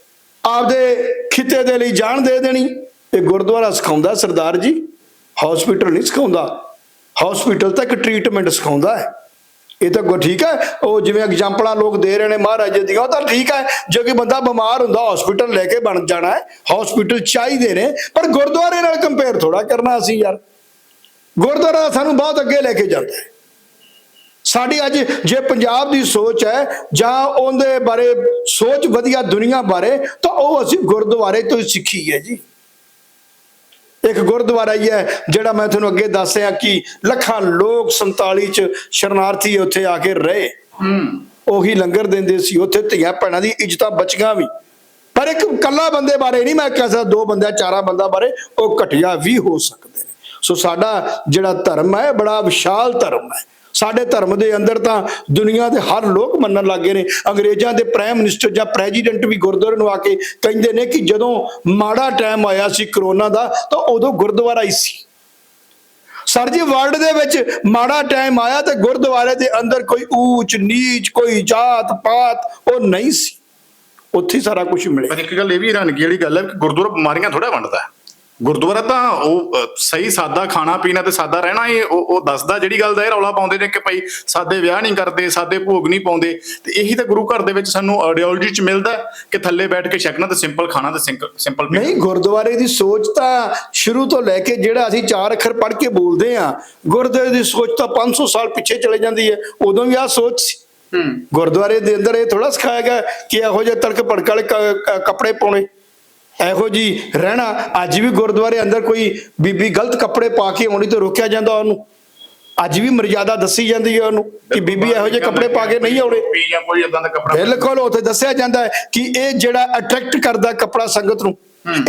ਆਪਦੇ ਖਿੱਤੇ ਦੇ ਲਈ ਜਾਨ ਦੇ ਦੇਣੀ ਇਹ ਗੁਰਦੁਆਰਾ ਸਿਖਾਉਂਦਾ ਸਰਦਾਰ ਜੀ ਹਸਪੀਟਲ ਨਹੀਂ ਸਿਖਾਉਂਦਾ। ਹਸਪੀਟਲ ਤਾਂ ਇੱਕ ਟ੍ਰੀਟਮੈਂਟ ਸਿਖਾਉਂਦਾ ਹੈ। ਇਹ ਤਾਂ ਗੋ ਠੀਕ ਹੈ, ਉਹ ਜਿਵੇਂ ਐਗਜ਼ਾਮਪਲਾਂ ਲੋਕ ਦੇ ਰਹੇ ਨੇ ਮਹਾਰਾਜੇ ਦੀਆਂ, ਉਹ ਤਾਂ ਠੀਕ ਹੈ। ਜੇ ਕਿ ਬੰਦਾ ਬਿਮਾਰ ਹੁੰਦਾ ਹਸਪੀਟਲ ਲੈ ਕੇ ਬਣ ਜਾਣਾ ਹੈ ਹਸਪੀਟਲ ਚਾਹੀਦੇ ਨੇ, ਪਰ ਗੁਰਦੁਆਰੇ ਨਾਲ ਕੰਪੇਅਰ ਥੋੜਾ ਕਰਨਾ ਅਸੀਂ ਯਾਰ। ਗੁਰਦੁਆਰਾ ਸਾਨੂੰ ਬਹੁਤ ਅੱਗੇ ਲੈ ਕੇ ਜਾਂਦਾ ਹੈ। ਸਾਡੀ ਅੱਜ ਜੇ ਪੰਜਾਬ ਦੀ ਸੋਚ ਹੈ, ਜਾਂ ਉਹਦੇ ਬਾਰੇ ਸੋਚ ਵਧੀਆ ਦੁਨੀਆ ਬਾਰੇ, ਤਾਂ ਉਹ ਅਸੀਂ ਗੁਰਦੁਆਰੇ ਤੋਂ ਹੀ ਸਿੱਖੀ ਹੈ ਜੀ। ਇੱਕ ਗੁਰਦੁਆਰਾ ਹੀ ਹੈ ਜਿਹੜਾ ਮੈਂ ਤੁਹਾਨੂੰ ਅੱਗੇ ਦੱਸਿਆ ਕਿ ਲੱਖਾਂ ਲੋਕ 47 ਚ ਸ਼ਰਨਾਰਥੀ ਉੱਥੇ ਆ ਕੇ ਰਹੇ। ਹੂੰ। ਉਹੀ ਲੰਗਰ ਦਿੰਦੇ ਸੀ ਉੱਥੇ ਧੀਆਂ ਭੈਣਾਂ ਦੀ ਇੱਜ਼ਤਾਂ ਬਚੀਆਂ ਵੀ। ਪਰ ਇੱਕ ਕੱਲਾ ਬੰਦੇ ਬਾਰੇ ਨਹੀਂ ਮੈਂ ਕਹਿ ਸਕਦਾ ਦੋ ਬੰਦਿਆਂ ਚਾਰਾਂ ਬੰਦਾ ਬਾਰੇ ਉਹ ਘਟਿਆ ਵੀ ਹੋ ਸਕਦੇ ਨੇ। ਸੋ ਸਾਡਾ ਜਿਹੜਾ ਧਰਮ ਹੈ ਬੜਾ ਵਿਸ਼ਾਲ ਧਰਮ ਹੈ। ਸਾਡੇ ਧਰਮ ਦੇ ਅੰਦਰ ਤਾਂ ਦੁਨੀਆ ਦੇ ਹਰ ਲੋਕ ਮੰਨਣ ਲੱਗ ਗਏ ਨੇ। ਅੰਗਰੇਜ਼ਾਂ ਦੇ ਪ੍ਰਾਈਮ ਮਿਨਿਸਟਰ ਜਾਂ ਪ੍ਰੈਜ਼ੀਡੈਂਟ ਵੀ ਗੁਰਦੁਆਰੇ ਨੂੰ ਆ ਕੇ ਕਹਿੰਦੇ ਨੇ ਕਿ ਜਦੋਂ ਮਾੜਾ ਟਾਈਮ ਆਇਆ ਸੀ ਕਰੋਨਾ ਦਾ, ਤਾਂ ਉਦੋਂ ਗੁਰਦੁਆਰਾ ਹੀ ਸੀ। ਸਰ ਜੀ ਵਰਲਡ ਦੇ ਵਿੱਚ ਮਾੜਾ ਟਾਈਮ ਆਇਆ ਤੇ ਗੁਰਦੁਆਰੇ ਦੇ ਅੰਦਰ ਕੋਈ ਊਚ, ਨੀਚ, ਕੋਈ ਜਾਤ, ਪਾਤ, ਉਹ ਨਹੀਂ ਸੀ। ਉੱਥੇ ਸਾਰਾ ਕੁਝ ਮਿਲਿਆ। ਪਰ ਇੱਕ ਗੱਲ ਇਹ ਵੀ ਹੈਰਾਨਗੀ ਵਾਲੀ ਗੱਲ ਹੈ ਕਿ ਗੁਰਦੁਆਰਾ ਬਿਮਾਰੀਆਂ ਥੋੜਾ ਵੰਡਦਾ ਗੁਰਦੁਆਰਾ ਤਾਂ ਉਹ ਸਹੀ ਸਾਦਾ ਖਾਣਾ ਪੀਣਾ ਤੇ ਸਾਦਾ ਰਹਿਣਾ ਇਹ ਉਹ ਉਹ ਦੱਸਦਾ ਜਿਹੜੀ ਗੱਲ ਦਾ ਇਹ ਰੌਲਾ ਪਾਉਂਦੇ ਨੇ ਕਿ ਭਾਈ ਸਾਦੇ ਵਿਆਹ ਨਹੀਂ ਕਰਦੇ ਸਾਦੇ ਭੋਗ ਨਹੀਂ ਪਾਉਂਦੇ। ਤੇ ਇਹੀ ਤਾਂ ਗੁਰੂ ਘਰ ਦੇ ਵਿੱਚ ਸਾਨੂੰ ਆਈਡੀਓਲੋਜੀ ਚ ਮਿਲਦਾ ਕਿ ਥੱਲੇ ਬੈਠ ਕੇ ਛਕਣਾ ਤੇ ਸਿੰਪਲ ਖਾਣਾ ਤੇ ਸਿੰਪਲ ਨਹੀਂ ਗੁਰਦੁਆਰੇ ਦੀ ਸੋਚ ਤਾਂ ਸ਼ੁਰੂ ਤੋਂ ਲੈ ਕੇ ਜਿਹੜਾ ਅਸੀਂ ਚਾਰ ਅੱਖਰ ਪੜ੍ਹ ਕੇ ਬੋਲਦੇ ਆ ਗੁਰਦੁਆਰੇ ਦੀ ਸੋਚ ਤਾਂ 500 ਸਾਲ ਪਿੱਛੇ ਚਲੇ ਜਾਂਦੀ ਹੈ ਉਦੋਂ ਵੀ ਆਹ ਸੋਚ ਸੀ। ਹੂੰ। ਗੁਰਦੁਆਰੇ ਦੇ ਅੰਦਰ ਇਹ ਥੋੜਾ ਸਿਖਾਇਆ ਗਿਆ ਕਿ ਇਹੋ ਜਿਹੇ ਤੜਕ ਭੜਕ ਵਾਲੇ ਕੱਪੜੇ ਪਾਉਣੇ। ਇਹੋ ਜੀ ਰਹਿਣਾ ਅੱਜ ਵੀ ਗੁਰਦੁਆਰੇ ਅੰਦਰ ਕੋਈ ਬੀਬੀ ਗਲਤ ਕੱਪੜੇ ਪਾ ਕੇ ਆਉਣੀ ਤੇ ਰੋਕਿਆ ਜਾਂਦਾ ਉਹਨੂੰ? ਅੱਜ ਵੀ ਮਰਜ਼ਾਦਾ ਦੱਸੀ ਜਾਂਦੀ ਹੈ ਉਹਨੂੰ ਕਿ ਬੀਬੀ ਇਹੋ ਜਿਹੇ ਕੱਪੜੇ ਪਾ ਕੇ ਨਹੀਂ ਆਉਣੇ? ਵੀ ਜਾਂ ਕੋਈ ਇਦਾਂ ਦਾ ਕੱਪੜਾ ਬਿਲਕੁਲ ਉੱਥੇ ਦੱਸਿਆ ਜਾਂਦਾ ਹੈ ਕਿ ਇਹ ਜਿਹੜਾ ਅਟਰੈਕਟ ਕਰਦਾ ਕੱਪੜਾ ਸੰਗਤ ਨੂੰ।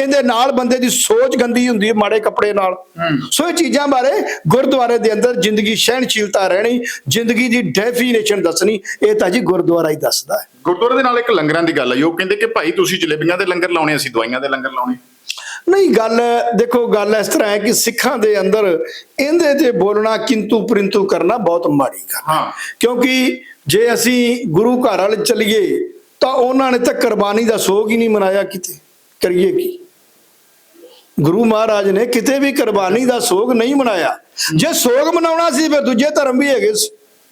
ਇਹਦੇ ਨਾਲ ਬੰਦੇ ਦੀ ਸੋਚ ਗੰਦੀ ਹੁੰਦੀ ਹੈ ਮਾੜੇ ਕੱਪੜੇ ਨਾਲ। ਸੋ ਇਹ ਚੀਜ਼ਾਂ ਬਾਰੇ ਗੁਰਦੁਆਰੇ ਦੇ ਅੰਦਰ ਜ਼ਿੰਦਗੀ ਸਹਿਣਸ਼ੀਲਤਾ ਰਹਿਣੀ ਜ਼ਿੰਦਗੀ ਦੀ ਡੈਫੀਨੇਸ਼ਨ ਦੱਸਣੀ ਇਹ ਤਾਂ ਜੀ ਗੁਰਦੁਆਰਾ ਹੀ ਦੱਸਦਾ ਹੈ। ਗੁਰਦੁਆਰੇ ਦੇ ਨਾਲ ਇੱਕ ਲੰਗਰਾਂ ਦੀ ਗੱਲ ਹੈ ਉਹ ਕਹਿੰਦੇ ਕਿ ਭਾਈ ਤੁਸੀਂ ਜਲੇਬੀਆਂ ਦੇ ਲੰਗਰ ਲਾਉਣੇ ਅਸੀਂ ਦਵਾਈਆਂ ਦੇ ਲੰਗਰ ਲਾਉਣੇ। ਨਹੀਂ ਗੱਲ ਦੇਖੋ ਗੱਲ ਇਸ ਤਰ੍ਹਾਂ ਹੈ ਕਿ ਸਿੱਖਾਂ ਦੇ ਅੰਦਰ ਇਹਦੇ ਤੇ ਬੋਲਣਾ ਕਿੰਤੂ ਪਰਿੰਤੂ ਕਰਨਾ ਬਹੁਤ ਮਾੜੀ ਗੱਲ ਹੈ। ਹਾਂ। ਕਿਉਂਕਿ ਜੇ ਅਸੀਂ ਗੁਰੂ ਘਰ ਵਾਲੇ ਚੱਲੀਏ ਤਾਂ ਉਹਨਾਂ ਨੇ ਤਾਂ ਕੁਰਬਾਨੀ ਦਾ ਸੋਗ ਹੀ ਨਹੀਂ ਮਨਾਇਆ ਕਿਤੇ। ਕਰੀਏ ਕੀ ਗੁਰੂ ਮਹਾਰਾਜ ਨੇ ਕਿਤੇ ਵੀ ਕੁਰਬਾਨੀ ਦਾ ਸੋਗ ਨਹੀਂ ਮਨਾਇਆ। ਜੇ ਸੋਗ ਮਨਾਉਣਾ ਸੀ ਫਿਰ ਦੂਜੇ ਧਰਮ ਵੀ ਹੈਗੇ ਸੀ।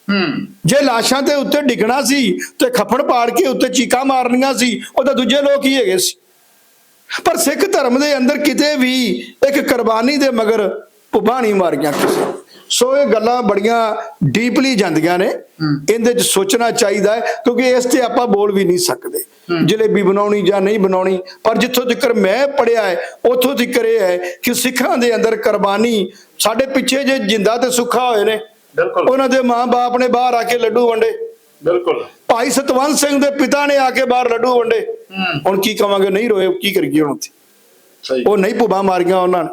ਹੂੰ। ਜੇ ਲਾਸ਼ਾਂ ਤੇ ਉੱਤੇ ਡਿੱਗਣਾ ਸੀ ਤੇ ਖੱਫੜ ਪਾੜ ਕੇ ਉੱਤੇ ਚੀਕਾਂ ਮਾਰਨੀਆਂ ਸੀ ਉਹ ਤਾਂ ਦੂਜੇ ਲੋਕ ਹੀ ਹੈਗੇ ਸੀ। ਪਰ ਸਿੱਖ ਧਰਮ ਦੇ ਅੰਦਰ ਕਿਤੇ ਵੀ ਇੱਕ ਕੁਰਬਾਨੀ ਦੇ ਮਗਰ ਪੁਬਾਣੀ ਮਾਰੀਆਂ ਕਿਸੇ। ਸੋ ਇਹ ਗੱਲਾਂ ਬੜੀਆਂ ਡੀਪਲੀ ਜਾਂਦੀਆਂ ਨੇ। ਇਹਦੇ 'ਚ ਸੋਚਣਾ ਚਾਹੀਦਾ ਹੈ ਕਿਉਂਕਿ ਇਸ ਤੇ ਆਪਾਂ ਬੋਲ ਵੀ ਨਹੀਂ ਸਕਦੇ। ਜਲੇਬੀ ਬਣਾਉਣੀ ਜਾਂ ਨਹੀਂ ਬਣਾਉਣੀ ਪਰ ਜਿੱਥੋਂ ਤੱਕ ਮੈਂ ਪੜਿਆ ਹੈ ਉੱਥੋਂ ਤੱਕ ਇਹ ਹੈ ਕਿ ਸਿੱਖਾਂ ਦੇ ਅੰਦਰ ਕੁਰਬਾਨੀ ਸਾਡੇ ਪਿੱਛੇ ਜੇ ਜਿੰਦਾ ਤੇ ਸੁੱਖਾ ਹੋਏ ਨੇ ਬਿਲਕੁਲ। ਉਹਨਾਂ ਦੇ ਮਾਂ-ਬਾਪ ਨੇ ਬਾਹਰ ਆ ਕੇ ਲੱਡੂ ਵੰਡੇ। ਬਿਲਕੁਲ। ਭਾਈ ਸਤਵੰਤ ਸਿੰਘ ਦੇ ਪਿਤਾ ਨੇ ਆ ਕੇ ਬਾਹਰ ਲੱਡੂ ਵੰਡੇ। ਹੁਣ ਕੀ ਕਵਾਂਗੇ ਨਹੀਂ ਰੋਏ ਕੀ ਕਰੀਏ ਹੁਣ ਉੱਥੇ? ਉਹ ਨਹੀਂ ਭੁਬਾ ਮਾਰੀਆਂ ਉਹਨਾਂ ਨੇ।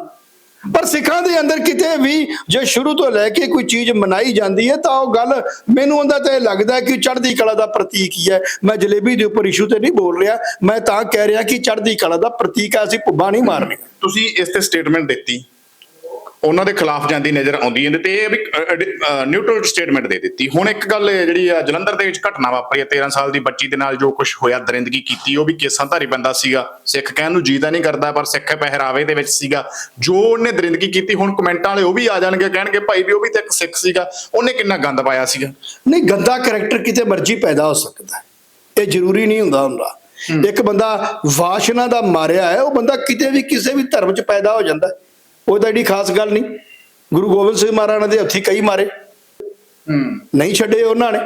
ਪਰ ਸਿੱਖਾਂ ਦੇ ਅੰਦਰ ਕਿਤੇ ਵੀ ਜੇ ਸ਼ੁਰੂ ਤੋਂ ਲੈ ਕੇ ਕੋਈ ਚੀਜ਼ ਮਨਾਈ ਜਾਂਦੀ ਹੈ, ਤਾਂ ਉਹ ਗੱਲ ਮੈਨੂੰ ਉਹਦਾ ਤੇ ਇਹ ਲੱਗਦਾ ਕਿ ਚੜ੍ਹਦੀ ਕਲਾ ਦਾ ਪ੍ਰਤੀਕ ਹੀ ਹੈ। ਮੈਂ ਜਲੇਬੀ ਦੇ ਉੱਪਰ ਇਸ਼ੂ ਤੇ ਨਹੀਂ ਬੋਲ ਰਿਹਾ। ਮੈਂ ਤਾਂ ਕਹਿ ਰਿਹਾ ਕਿ ਚੜ੍ਹਦੀ ਕਲਾ ਦਾ ਪ੍ਰਤੀਕ ਹੈ, ਅਸੀਂ ਭੁੱਬਾ ਨਹੀਂ ਮਾਰਨੀ। ਤੁਸੀਂ ਇਸ ਤੇ ਸਟੇਟਮੈਂਟ ਦਿੱਤੀ। ਉਹਨਾਂ ਦੇ ਖਿਲਾਫ ਜਾਂਦੀ ਨਜ਼ਰ ਆਉਂਦੀ ਹੈ ਤੇ ਇਹ ਵੀ ਨਿਊਟਰਲ ਸਟੇਟਮੈਂਟ ਦੇ ਦਿੱਤੀ। ਹੁਣ ਇੱਕ ਗੱਲ ਜਿਹੜੀ ਆ ਜਲੰਧਰ ਦੇ ਵਿੱਚ ਘਟਨਾ ਵਾਪਰੀ ਹੈ 13 ਸਾਲ ਦੀ ਬੱਚੀ ਦੇ ਨਾਲ ਜੋ ਕੁਝ ਹੋਇਆ ਦਰਿੰਦਗੀ ਕੀਤੀ ਉਹ ਵੀ ਕੇਸਾਂ ਧਾਰੀ ਬੰਦਾ ਸੀਗਾ। ਸਿੱਖ ਕਹਿਣ ਨੂੰ ਜੀਦਾ ਨਹੀਂ ਕਰਦਾ ਪਰ ਸਿੱਖ ਪਹਿਰਾਵੇ ਦੇ ਵਿੱਚ ਸੀਗਾ। ਜੋ ਉਹਨੇ ਦਰਿੰਦਗੀ ਕੀਤੀ ਹੁਣ ਕਮੈਂਟਾਂ ਵਾਲੇ ਉਹ ਵੀ ਆ ਜਾਣਗੇ ਕਹਿਣਗੇ ਭਾਈ ਵੀ ਉਹ ਵੀ ਤਾਂ ਇੱਕ ਸਿੱਖ ਸੀਗਾ। ਉਹਨੇ ਕਿੰਨਾ ਗੰਦ ਪਾਇਆ ਸੀਗਾ? ਨਹੀਂ ਗੰਦਾ ਕੈਰੈਕਟਰ ਕਿਤੇ ਮਰਜ਼ੀ ਪੈਦਾ ਹੋ ਸਕਦਾ ਇਹ ਜ਼ਰੂਰੀ ਨਹੀਂ ਹੁੰਦਾ ਹੁੰਦਾ। ਇੱਕ ਬੰਦਾ ਵਾਸ਼ਨਾ ਦਾ ਮਾਰਿਆ ਹੈ ਉਹ ਬੰਦਾ ਕਿਤੇ ਵੀ ਕਿਸੇ ਵੀ ਧਰਮ 'ਚ ਪੈਦਾ ਹੋ ਜਾਂਦਾ ਹੈ। ਉਹ ਤਾਂ ਏਡੀ ਖਾਸ ਗੱਲ ਨਹੀਂ। ਗੁਰੂ ਗੋਬਿੰਦ ਸਿੰਘ ਮਹਾਰਾਜ ਦੇ ਹੱਥੀ ਕਈ ਮਾਰੇ। ਹੂੰ। ਨਹੀਂ ਛੱਡੇ ਉਹਨਾਂ ਨੇ।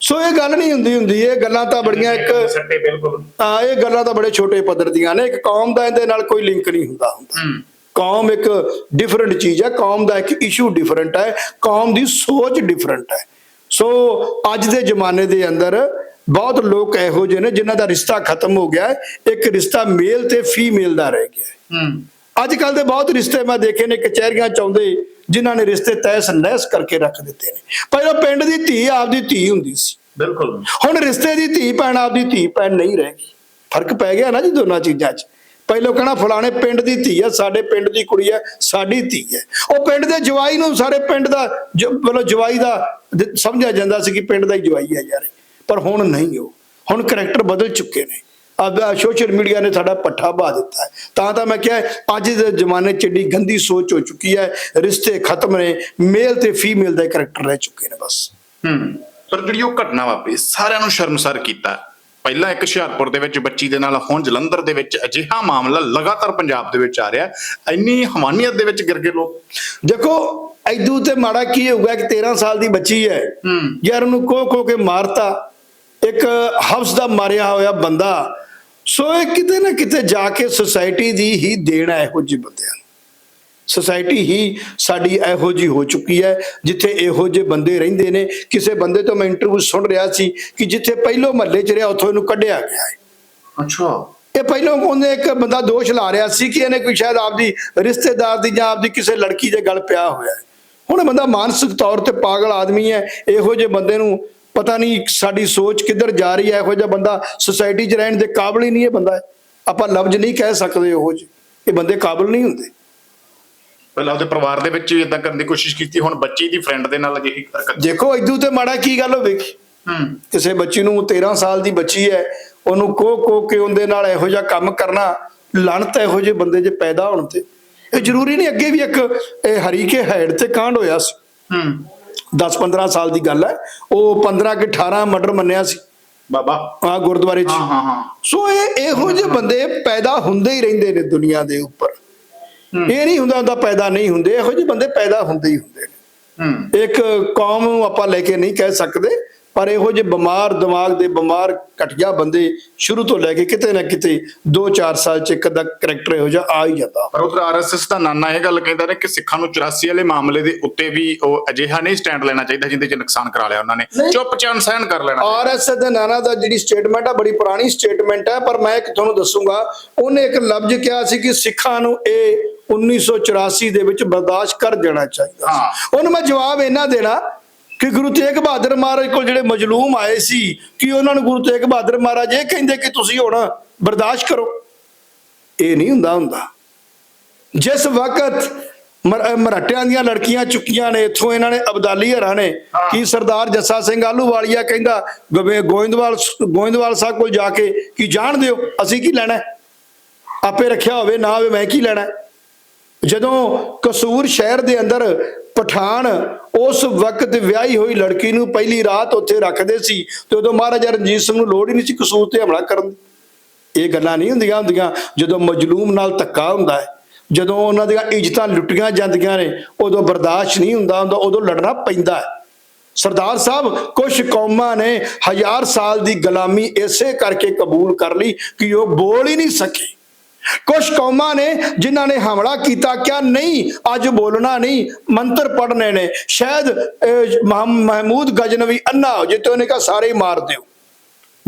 ਸੋ ਇਹ ਗੱਲ ਨਹੀਂ ਹੁੰਦੀ ਹੁੰਦੀ ਇਹ ਗੱਲਾਂ ਤਾਂ ਬੜੀਆਂ ਇੱਕ ਸੱਟੇ ਬਿਲਕੁਲ। ਹਾਂ ਇਹ ਗੱਲਾਂ ਤਾਂ ਬੜੇ ਛੋਟੇ ਪੱਧਰ ਦੀਆਂ ਨੇ। ਇੱਕ ਕੌਮ ਦਾ ਇਹਦੇ ਨਾਲ ਕੋਈ ਲਿੰਕ ਨਹੀਂ ਹੁੰਦਾ ਹੁੰਦਾ। ਕੌਮ ਇੱਕ ਡਿਫਰੈਂਟ ਚੀਜ਼ ਹੈ। ਕੌਮ ਦਾ ਇੱਕ ਇਸ਼ੂ ਡਿਫਰੈਂਟ ਹੈ। ਕੌਮ ਦੀ ਸੋਚ ਡਿਫਰੈਂਟ ਹੈ। ਸੋ ਅੱਜ ਦੇ ਜ਼ਮਾਨੇ ਦੇ ਅੰਦਰ ਬਹੁਤ ਲੋਕ ਇਹੋ ਜਿਹੇ ਨੇ ਜਿਨ੍ਹਾਂ ਦਾ ਰਿਸ਼ਤਾ ਖਤਮ ਹੋ ਗਿਆ ਹੈ। ਇੱਕ ਰਿਸ਼ਤਾ ਮੇਲ ਤੇ ਫੀਮੇਲ ਦਾ ਰਹਿ ਗਿਆ ਹੂੰ। ਅੱਜ ਕੱਲ ਦੇ ਬਹੁਤ ਰਿਸ਼ਤੇ ਮੈਂ ਦੇਖੇ ਨੇ ਕਚਹਿਰੀਆਂ ਚਾਹੁੰਦੇ ਜਿਨ੍ਹਾਂ ਨੇ ਰਿਸ਼ਤੇ ਤੈਸ ਨਹਿਸ ਕਰਕੇ ਰੱਖ ਦਿੱਤੇ ਨੇ। ਪਹਿਲਾਂ ਪਿੰਡ ਦੀ ਧੀ ਆਪਦੀ ਧੀ ਹੁੰਦੀ ਸੀ। ਬਿਲਕੁਲ। ਹੁਣ ਰਿਸ਼ਤੇ ਦੀ ਧੀ ਭੈਣ ਆਪਦੀ ਧੀ ਭੈਣ ਨਹੀਂ ਰਹਿ ਗਈ। ਫ਼ਰਕ ਪੈ ਗਿਆ ਨਾ ਜੀ ਦੋਨਾਂ ਚੀਜ਼ਾਂ 'ਚ। ਪਹਿਲਾਂ ਕਹਣਾ ਫਲਾਣੇ ਪਿੰਡ ਦੀ ਧੀ ਹੈ ਸਾਡੇ ਪਿੰਡ ਦੀ ਕੁੜੀ ਹੈ ਸਾਡੀ ਧੀ ਹੈ। ਉਹ ਪਿੰਡ ਦੇ ਜਵਾਈ ਨੂੰ ਸਾਰੇ ਪਿੰਡ ਦਾ ਮਤਲਬ ਜਵਾਈ ਦਾ ਸਮਝਿਆ ਜਾਂਦਾ ਸੀ ਕਿ ਪਿੰਡ ਦਾ ਹੀ ਜਵਾਈ ਹੈ ਯਾਰ। ਪਰ ਹੁਣ ਨਹੀਂ ਉਹ। ਹੁਣ ਕਰੈਕਟਰ ਬਦਲ ਚੁੱਕੇ ਨੇ। ਅੱਜ ਸੋਸ਼ਲ ਮੀਡੀਆ ਨੇ ਸਾਡਾ ਪੱਠਾ ਬਾ ਦਿੱਤਾ ਹੈ। ਤਾਂ ਤਾਂ ਮੈਂ ਕਿਹਾ ਅੱਜ ਦੇ ਜ਼ਮਾਨੇ 'ਚ ਏਡੀ ਗੰਦੀ ਸੋਚ ਹੋ ਚੁੱਕੀ ਹੈ ਰਿਸ਼ਤੇ ਖਤਮ ਨੇ ਮੇਲ ਤੇ ਫੀਮੇਲ ਦਾ ਕਰੈਕਟਰ ਰਹਿ ਚੁੱਕੇ ਨੇ ਬਸ। ਹੂੰ ਪਰ ਜਿਹੜੀ ਉਹ ਘਟਨਾ ਵਾਪਰੀ ਸਾਰਿਆਂ ਨੂੰ ਸ਼ਰਮਸਾਰ ਕੀਤਾ। ਪਹਿਲਾਂ ਇੱਕ ਹੁਸ਼ਿਆਰਪੁਰ ਦੇ ਵਿੱਚ ਬੱਚੀ ਦੇ ਨਾਲ ਹੁਣ ਜਲੰਧਰ ਦੇ ਵਿੱਚ ਅਜਿਹਾ ਮਾਮਲਾ ਲਗਾਤਾਰ ਪੰਜਾਬ ਦੇ ਵਿੱਚ ਆ ਰਿਹਾ ਇੰਨੀ ਹਵਾਨੀਅਤ ਦੇ ਵਿੱਚ ਗਿਰ ਗਏ ਲੋਕ। ਦੇਖੋ ਐਦੂ ਤੇ ਮਾੜਾ ਕੀ ਹੋਊਗਾ ਕਿ 13 ਸਾਲ ਦੀ ਬੱਚੀ ਹੈ। ਹੂੰ। ਯਾਰ ਉਹਨੂੰ ਕੋ ਕੋ ਕੇ ਮਾਰਤਾ। ਇੱਕ ਹਫਸ ਦਾ ਮਾਰਿਆ ਹੋਇਆ ਬੰਦਾ ਸੋ ਇਹ ਕਿਤੇ ਨਾ ਕਿਤੇ ਜਾ ਕੇ ਸੁਸਾਇਟੀ ਦੀ ਹੀ ਦੇਣ ਹੈ ਇਹੋ ਜਿਹੇ ਬੰਦਿਆਂ ਨੂੰ। ਸੁਸਾਇਟੀ ਹੀ ਸਾਡੀ ਇਹੋ ਜੀ ਹੋ ਚੁੱਕੀ ਹੈ ਜਿੱਥੇ ਇਹੋ ਜਿਹੇ ਬੰਦੇ ਰਹਿੰਦੇ ਨੇ। ਕਿਸੇ ਬੰਦੇ ਤੋਂ ਮੈਂ ਇੰਟਰਵਿਊ ਸੁਣ ਰਿਹਾ ਸੀ ਕਿ ਜਿੱਥੇ ਪਹਿਲੋ ਮਹੱਲੇ 'ਚ ਰਿਹਾ ਉੱਥੋਂ ਇਹਨੂੰ ਕੱਢਿਆ ਗਿਆ ਹੈ। ਅੱਛਾ। ਇਹ ਪਹਿਲਾਂ ਉਹਨੇ ਇੱਕ ਬੰਦਾ ਦੋਸ਼ ਲਾ ਰਿਹਾ ਸੀ ਕਿ ਇਹਨੇ ਕੋਈ ਸ਼ਾਇਦ ਆਪਦੀ ਰਿਸ਼ਤੇਦਾਰ ਦੀ ਜਾਂ ਆਪਦੀ ਕਿਸੇ ਲੜਕੀ ਦੇ ਗਲ ਪਿਆ ਹੋਇਆ ਹੈ। ਹੁਣ ਬੰਦਾ ਮਾਨਸਿਕ ਤੌਰ ਤੇ ਪਾਗਲ ਆਦਮੀ ਹੈ ਇਹੋ ਜਿਹੇ ਬੰਦੇ ਨੂੰ ਪਤਾ ਨਹੀਂ ਸਾਡੀ ਸੋਚ ਕਿੱਧਰ ਜਾ ਰਹੀ ਹੈ। ਇਹੋ ਜਿਹਾ ਬੰਦਾ ਸੁਸਾਇਟੀ 'ਚ ਰਹਿਣ ਦੇ ਕਾਬਲ ਹੀ ਨਹੀਂ ਇਹ ਬੰਦਾ। ਆਪਾਂ ਲਫ਼ਜ਼ ਨਹੀਂ ਕਹਿ ਸਕਦੇ ਉਹੋ ਜਿਹੇ। ਇਹ ਬੰਦੇ ਕਾਬਲ ਨਹੀਂ ਹੁੰਦੇ। ਪਹਿਲਾਂ ਉਹਦੇ ਪਰਿਵਾਰ ਦੇ ਵਿੱਚ ਵੀ ਇਦਾਂ ਕਰਨ ਦੀ ਕੋਸ਼ਿਸ਼ ਕੀਤੀ। ਹੁਣ ਬੱਚੀ ਦੀ ਫਰੈਂਡ ਦੇ ਨਾਲ ਅਜਿਹੀ ਹਰਕਤ ਦੇਖੋ ਇਦੂ ਤੇ ਮਾੜਾ ਕੀ ਗੱਲ ਹੋਵੇਗੀ ਹੂੰ। ਕਿਸੇ ਬੱਚੀ ਨੂੰ 13 ਸਾਲ ਦੀ ਬੱਚੀ ਹੈ। ਉਹਨੂੰ ਕੋ ਕੋ ਕੇ ਉਹਦੇ ਨਾਲ ਇਹੋ ਜਿਹਾ ਕੰਮ ਕਰਨਾ ਲਣਤ ਇਹੋ ਜਿਹੇ ਬੰਦੇ ਜੇ ਪੈਦਾ ਹੋਣ ਤੇ। ਇਹ ਜ਼ਰੂਰੀ ਨਹੀਂ ਅੱਗੇ ਵੀ ਇੱਕ ਇਹ ਹਰੀਕੇ ਹੈਡ ਤੇ ਕਾਂਡ ਹੋਇਆ ਸੀ। ਹੂੰ। 10-15 ਸਾਲ ਦੀ ਗੱਲ ਹੈ। ਉਹ 15 ਕਿ 18 ਮਰਡਰ ਮੰਨਿਆ ਸੀ। ਬਾਬਾ। ਆ ਗੁਰਦੁਆਰੇ 'ਚ। ਹਾਂ ਹਾਂ ਸੋ ਇਹ ਇਹੋ ਜਿਹੇ ਬੰਦੇ ਪੈਦਾ ਹੁੰਦੇ ਹੀ ਰਹਿੰਦੇ ਨੇ ਦੁਨੀਆ ਦੇ ਉੱਪਰ। ਇਹ ਨਹੀਂ ਹੁੰਦਾ ਹੁੰਦਾ ਪੈਦਾ ਨਹੀਂ ਹੁੰਦੇ ਇਹੋ ਜਿਹੇ ਬੰਦੇ ਪੈਦਾ ਹੁੰਦੇ ਹੀ ਹੁੰਦੇ ਨੇ। ਇੱਕ ਕੌਮ ਨੂੰ ਆਪਾਂ ਲੈ ਕੇ ਨਹੀਂ ਕਹਿ ਸਕਦੇ ਪਰ ਇਹੋ ਜਿਹੇ ਬਿਮਾਰ ਦਿਮਾਗ ਦੇ ਬਿਮਾਰ ਘਟਿਆ ਬੰਦੇ ਸ਼ੁਰੂ ਤੋਂ ਲੈ ਕੇ ਕਿਤੇ ਨਾ ਕਿਤੇ 2-4 ਸਾਲ ਚ ਇੱਕ ਦਾ ਕਰੈਕਟਰ ਇਹੋ ਜਿਹਾ ਆ ਹੀ ਜਾਂਦਾ ਪਰ ਉਧਰ ਆਰਐਸਐਸ ਦਾ ਨਾਨਾ ਇਹ ਗੱਲ ਕਹਿੰਦਾ ਨੇ ਕਿ ਸਿੱਖਾਂ ਨੂੰ 84 ਵਾਲੇ ਮਾਮਲੇ ਦੇ ਉੱਤੇ ਵੀ ਉਹ ਅਜਿਹਾ ਨਹੀਂ ਸਟੈਂਡ ਲੈਣਾ ਚਾਹੀਦਾ ਜਿੰਦੇ 'ਚ ਨੁਕਸਾਨ ਕਰਾ ਲਿਆ ਉਹਨਾਂ ਨੇ ਨਹੀਂ। ਚੁੱਪਚਾਪ ਸਹਿਣ ਕਰ ਲੈਣਾ ਆਰਐਸਐਸ ਦੇ ਨਾਨਾ ਦਾ ਜਿਹੜੀ ਸਟੇਟਮੈਂਟ ਆ ਬੜੀ ਪੁਰਾਣੀ ਸਟੇਟਮੈਂਟ ਹੈ ਪਰ ਮੈਂ ਇੱਕ ਤੁਹਾਨੂੰ ਦੱਸੂਗਾ ਉਹਨੇ ਇੱਕ ਲਫ਼ਜ਼ ਕਿਹਾ ਸੀ ਕਿ ਸਿੱਖਾਂ ਨੂੰ ਇਹ 1984 ਦੇ ਵਿੱਚ ਬਰਦਾਸ਼ਤ ਕਰ ਦੇਣਾ ਚਾਹੀਦਾ। ਸੀ ਉਹਨੂੰ ਮੈਂ ਜਵਾਬ ਇਹਨਾਂ ਦੇਣਾ ਕਿ ਗੁਰੂ ਤੇਗ ਬਹਾਦਰ ਮਹਾਰਾਜ ਕੋਲ ਜਿਹੜੇ ਮਜਲੂਮ ਆਏ ਸੀ ਕਿ ਉਹਨਾਂ ਨੂੰ ਗੁਰੂ ਤੇਗ ਬਹਾਦਰ ਮਹਾਰਾਜ ਇਹ ਕਹਿੰਦੇ ਕਿ ਤੁਸੀਂ ਹੁਣ ਬਰਦਾਸ਼ਤ ਕਰੋ ਇਹ ਨਹੀਂ ਹੁੰਦਾ ਹੁੰਦਾ ਜਿਸ ਵਕਤ ਮਰਾਠਿਆਂ ਦੀਆਂ ਲੜਕੀਆਂ ਚੁੱਕੀਆਂ ਨੇ ਇੱਥੋਂ ਇਹਨਾਂ ਨੇ ਅਬਦਾਲੀ ਹਰਾਂ ਨੇ। ਕੀ ਸਰਦਾਰ ਜੱਸਾ ਸਿੰਘ ਆਲੂਵਾਲੀਆ ਕਹਿੰਦਾ ਗੋਬਿ- ਗੋਇੰਦਵਾਲ ਗੋਇੰਦਵਾਲ ਸਾਹਿਬ ਕੋਲ ਜਾ ਕੇ ਕੀ ਜਾਣ ਦਿਓ ਅਸੀਂ ਕੀ ਲੈਣਾ? ਆਪੇ ਰੱਖਿਆ ਹੋਵੇ ਨਾ ਹੋਵੇ ਮੈਂ ਕੀ ਲੈਣਾ? ਜਦੋਂ ਕਸੂਰ ਸ਼ਹਿਰ ਦੇ ਅੰਦਰ ਪਠਾਨ ਉਸ ਵਕਤ ਵਿਆਹੀ ਹੋਈ ਲੜਕੀ ਨੂੰ ਪਹਿਲੀ ਰਾਤ ਉੱਥੇ ਰੱਖਦੇ ਸੀ ਤੇ ਉਦੋਂ ਮਹਾਰਾਜਾ ਰਣਜੀਤ ਸਿੰਘ ਨੂੰ ਲੋੜ ਹੀ ਨਹੀਂ ਸੀ ਕਸੂਰ ਤੇ ਹਮਲਾ ਕਰਨ ਦੀ। ਇਹ ਗੱਲਾਂ ਨਹੀਂ ਹੁੰਦੀਆਂ ਹੁੰਦੀਆਂ, ਜਦੋਂ ਮਜਲੂਮ ਨਾਲ ਧੱਕਾ ਹੁੰਦਾ ਹੈ, ਜਦੋਂ ਉਹਨਾਂ ਦੀਆਂ ਇੱਜ਼ਤਾਂ ਲੁੱਟੀਆਂ ਜਾਂਦੀਆਂ ਨੇ, ਉਦੋਂ ਬਰਦਾਸ਼ਤ ਨਹੀਂ ਹੁੰਦਾ ਹੁੰਦਾ, ਉਦੋਂ ਲੜਨਾ ਪੈਂਦਾ ਹੈ। ਸਰਦਾਰ ਸਾਹਿਬ ਕੁਝ ਕੌਮਾਂ ਨੇ ਹਜ਼ਾਰ ਸਾਲ ਦੀ ਗੁਲਾਮੀ ਇਸੇ ਕਰਕੇ ਕਬੂਲ ਕਰ ਲਈ ਕਿ ਉਹ ਬੋਲ ਹੀ ਨਹੀਂ ਸਕੇ। ਕੁਝ ਕੌਮਾਂ ਨੇ ਜਿਨ੍ਹਾਂ ਨੇ ਹਮਲਾ ਕੀਤਾ ਕਿਆ ਨਹੀਂ, ਅੱਜ ਬੋਲਣਾ ਨਹੀਂ, ਮੰਤਰ ਪੜਨੇ ਨੇ। ਸ਼ਾਇਦ ਮਹਿਮੂਦ ਗਜਨਵੀ ਅੰਨਾ ਹੋ ਜੇ ਤੇ ਉਹਨੇ ਕਹਾ ਸਾਰੇ ਹੀ ਮਾਰ ਦਿਓ।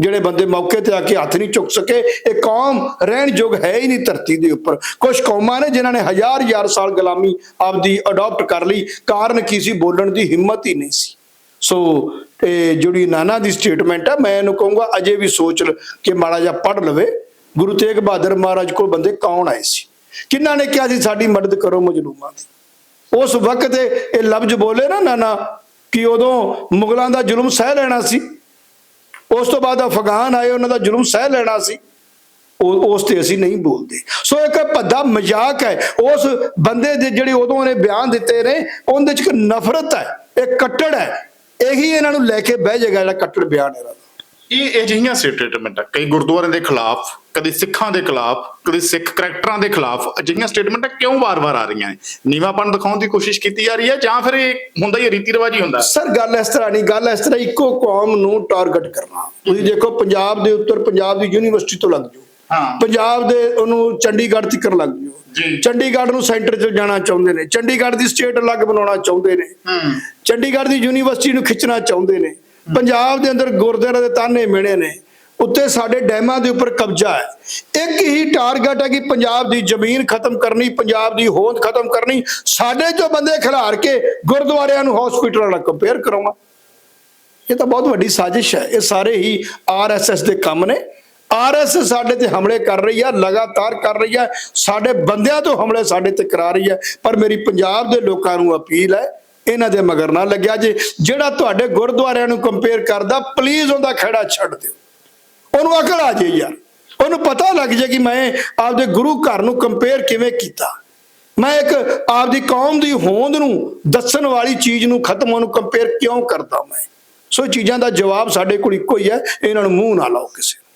ਜਿਹੜੇ ਬੰਦੇ ਮੌਕੇ ਤੇ ਆ ਕੇ ਹੱਥ ਨਹੀਂ ਚੁੱਕ ਸਕੇ, ਇਹ ਕੌਮ ਰਹਿਣ ਯੋਗ ਹੈ ਹੀ ਨਹੀਂ ਧਰਤੀ ਦੇ ਉੱਪਰ। ਕੁਝ ਕੌਮਾਂ ਨੇ ਜਿਨ੍ਹਾਂ ਨੇ ਹਜ਼ਾਰ ਹਜ਼ਾਰ ਸਾਲ ਗੁਲਾਮੀ ਆਪਦੀ ਅਡਾਪਟ ਕਰ ਲਈ, ਕਾਰਨ ਕੀ ਸੀ? ਬੋਲਣ ਦੀ ਹਿੰਮਤ ਹੀ ਨਹੀਂ ਸੀ। ਸੋ, ਇਹ ਜਿਹੜੀ ਨਾਨਾ ਦੀ ਸਟੇਟਮੈਂਟ ਆ, ਮੈਂ ਇਹਨੂੰ ਕਹੂੰਗਾ, ਅਜੇ ਵੀ ਸੋਚ ਲ- ਕੇ ਮਾੜਾ ਜਿਹਾ ਪੜ੍ਹ ਲਵੇ। ਗੁਰੂ ਤੇਗ ਬਹਾਦਰ ਮਹਾਰਾਜ ਕੋਲ ਬੰਦੇ ਕੌਣ ਆਏ ਸੀ? ਕਿਹਨਾਂ ਨੇ ਕਿਹਾ ਸੀ, ਸਾਡੀ ਮਦਦ ਕਰੋ ਮਜਲੂਮਾਂ ਦੀ? ਉਸ ਵਕਤ ਇਹ ਲਫ਼ਜ਼ ਬੋਲੇ ਨਾ ਨਾਨਾ, ਕਿ ਉਦੋਂ ਮੁਗਲਾਂ ਦਾ ਜ਼ੁਲਮ ਸਹਿ ਲੈਣਾ ਸੀ। ਉਸ ਤੋਂ ਬਾਅਦ ਅਫਗਾਨ ਆਏ, ਉਹਨਾਂ ਦਾ ਜ਼ੁਲਮ ਸਹਿ ਲੈਣਾ ਸੀ। ਉਸ ਤੇ ਅਸੀਂ ਨਹੀਂ ਬੋਲਦੇ। ਸੋ ਇੱਕ ਭੱਦਾ ਮਜ਼ਾਕ ਹੈ। ਉਸ ਬੰਦੇ ਦੇ ਜਿਹੜੇ ਉਦੋਂ ਨੇ ਬਿਆਨ ਦਿੱਤੇ ਨੇ, ਉਹਦੇ ਚ ਇੱਕ ਨਫ਼ਰਤ ਹੈ ਇਹ ਕੱਟੜ ਹੈ। ਇਹੀ ਇਹਨਾਂ ਨੂੰ ਲੈ ਕੇ ਬਹਿ ਜਾਏਗਾ ਜਿਹੜਾ ਕੱਟੜ ਬਿਆਨ ਹੈ ਇਹਦਾ। ਇਹ ਅਜਿਹੀਆਂ ਸਟੇਟਮੈਂਟਾਂ ਕਈ ਗੁਰਦੁਆਰਿਆਂ ਦੇ ਖਿਲਾਫ ਕਦੇ ਸਿੱਖਾਂ ਦੇ ਖਿਲਾਫ ਕਦੇ ਸਿੱਖ ਕਰੈਕਟਰਾਂ ਦੇ ਖਿਲਾਫ ਅਜਿਹੀਆਂ ਸਟੇਟਮੈਂਟਾਂ ਕਿਉਂ ਵਾਰ-ਵਾਰ ਆ ਰਹੀਆਂ ਨੇ? ਨੀਵਾਪਣ ਦਿਖਾਉਣ ਦੀ ਕੋਸ਼ਿਸ਼ ਕੀਤੀ ਜਾ ਰਹੀ ਹੈ ਜਾਂ ਫਿਰ ਇਹ ਹੁੰਦਾ ਹੀ ਰੀਤੀ ਰਿਵਾਜ ਹੀ ਹੁੰਦਾ ਸਰ ਗੱਲ ਇਸ ਤਰ੍ਹਾਂ ਨਹੀਂ ਗੱਲ ਇਸ ਤਰ੍ਹਾਂ ਇੱਕੋ ਕੌਮ ਨੂੰ ਟਾਰਗੇਟ ਕਰਨਾ। ਤੁਸੀਂ ਦੇਖੋ ਪੰਜਾਬ ਦੇ ਉੱਤਰ ਪੰਜਾਬ ਦੀ ਯੂਨੀਵਰਸਿਟੀ ਤੋਂ ਲੱਗ ਜਾਓ। ਹਾਂ। ਪੰਜਾਬ ਦੇ ਉਹਨੂੰ ਚੰਡੀਗੜ੍ਹ ਤੱਕ ਲੱਗ ਜਾਓ। ਜੀ। ਚੰਡੀਗੜ੍ਹ ਨੂੰ ਸੈਂਟਰ 'ਚ ਜਾਣਾ ਚਾਹੁੰਦੇ ਨੇ। ਚੰਡੀਗੜ੍ਹ ਦੀ ਸਟੇਟ ਅਲੱਗ ਬਣਾਉਣਾ ਚਾਹੁੰਦੇ ਨੇ। ਹੂੰ। ਚੰਡੀਗੜ੍ਹ ਦੀ ਯੂਨੀਵਰਸਿਟੀ ਨੂੰ ਖਿੱਚਣਾ ਚਾਹੁੰਦੇ ਨੇ। ਪੰਜਾਬ ਦੇ ਅੰਦਰ ਗੁਰਦੁਆਰਾ ਦੇ ਤਾਨੇ ਮਿਹਣੇ ਨੇ। ਉੱਤੇ ਸਾਡੇ ਡੈਮਾਂ ਦੇ ਉੱਪਰ ਕਬਜ਼ਾ ਹੈ। ਇੱਕ ਹੀ ਟਾਰਗੇਟ ਹੈ ਕਿ ਪੰਜਾਬ ਦੀ ਜ਼ਮੀਨ ਖਤਮ ਕਰਨੀ, ਪੰਜਾਬ ਦੀ ਹੋਂਦ ਖਤਮ ਕਰਨੀ। ਸਾਡੇ ਚੋਂ ਬੰਦੇ ਖਿਲਾਰ ਕੇ ਗੁਰਦੁਆਰਿਆਂ ਨੂੰ ਹਸਪੀਟਲਾਂ ਨਾਲ ਕੰਪੇਅਰ ਕਰਾਉਣਾ। ਇਹ ਤਾਂ ਬਹੁਤ ਵੱਡੀ ਸਾਜ਼ਿਸ਼ ਹੈ। ਇਹ ਸਾਰੇ ਹੀ ਆਰਐਸਐਸ ਦੇ ਕੰਮ ਨੇ। ਆਰਐਸਐਸ ਸਾਡੇ ਤੇ ਹਮਲੇ ਕਰ ਰਹੀ ਹੈ, ਲਗਾਤਾਰ ਕਰ ਰਹੀ ਹੈ। ਸਾਡੇ ਬੰਦਿਆਂ ਤੋਂ ਹਮਲੇ ਸਾਡੇ ਤੇ ਕਰਾ ਰਹੀ ਹੈ। ਪਰ ਮੇਰੀ ਪੰਜਾਬ ਦੇ ਲੋਕਾਂ ਨੂੰ ਅਪੀਲ ਹੈ, ਇਹਨਾਂ ਦੇ ਮਗਰ ਨਾ ਲੱਗਿਆ ਜੇ। ਜਿਹੜਾ ਤੁਹਾਡੇ ਗੁਰਦੁਆਰਿਆਂ ਨੂੰ ਕੰਪੇਅਰ ਕਰਦਾ ਪਲੀਜ਼ ਉਹਦਾ ਖੜਾ ਛੱਡ ਦਿਓ। ਉਹਨੂੰ ਅਕਲ ਆ ਜੇ ਯਾਰ। ਉਹਨੂੰ ਪਤਾ ਲੱਗ ਜੇ ਕਿ ਮੈਂ ਆਪਦੇ ਗੁਰੂ ਘਰ ਨੂੰ ਕੰਪੇਅਰ ਕਿਵੇਂ ਕੀਤਾ। ਮੈਂ ਇੱਕ ਆਪਦੀ ਕੌਮ ਦੀ ਹੋਂਦ ਨੂੰ ਦੱਸਣ ਵਾਲੀ ਚੀਜ਼ ਨੂੰ ਖਤਮ ਉਹਨੂੰ ਕੰਪੇਅਰ ਕਿਉਂ ਕਰਦਾ ਮੈਂ? ਸੋ ਇਹ ਚੀਜ਼ਾਂ ਦਾ ਜਵਾਬ ਸਾਡੇ ਕੋਲ ਇੱਕੋ ਹੀ ਹੈ, ਇਹਨਾਂ ਨੂੰ ਮੂੰਹ ਨਾ ਲਾਓ ਕਿਸੇ ਨੂੰ।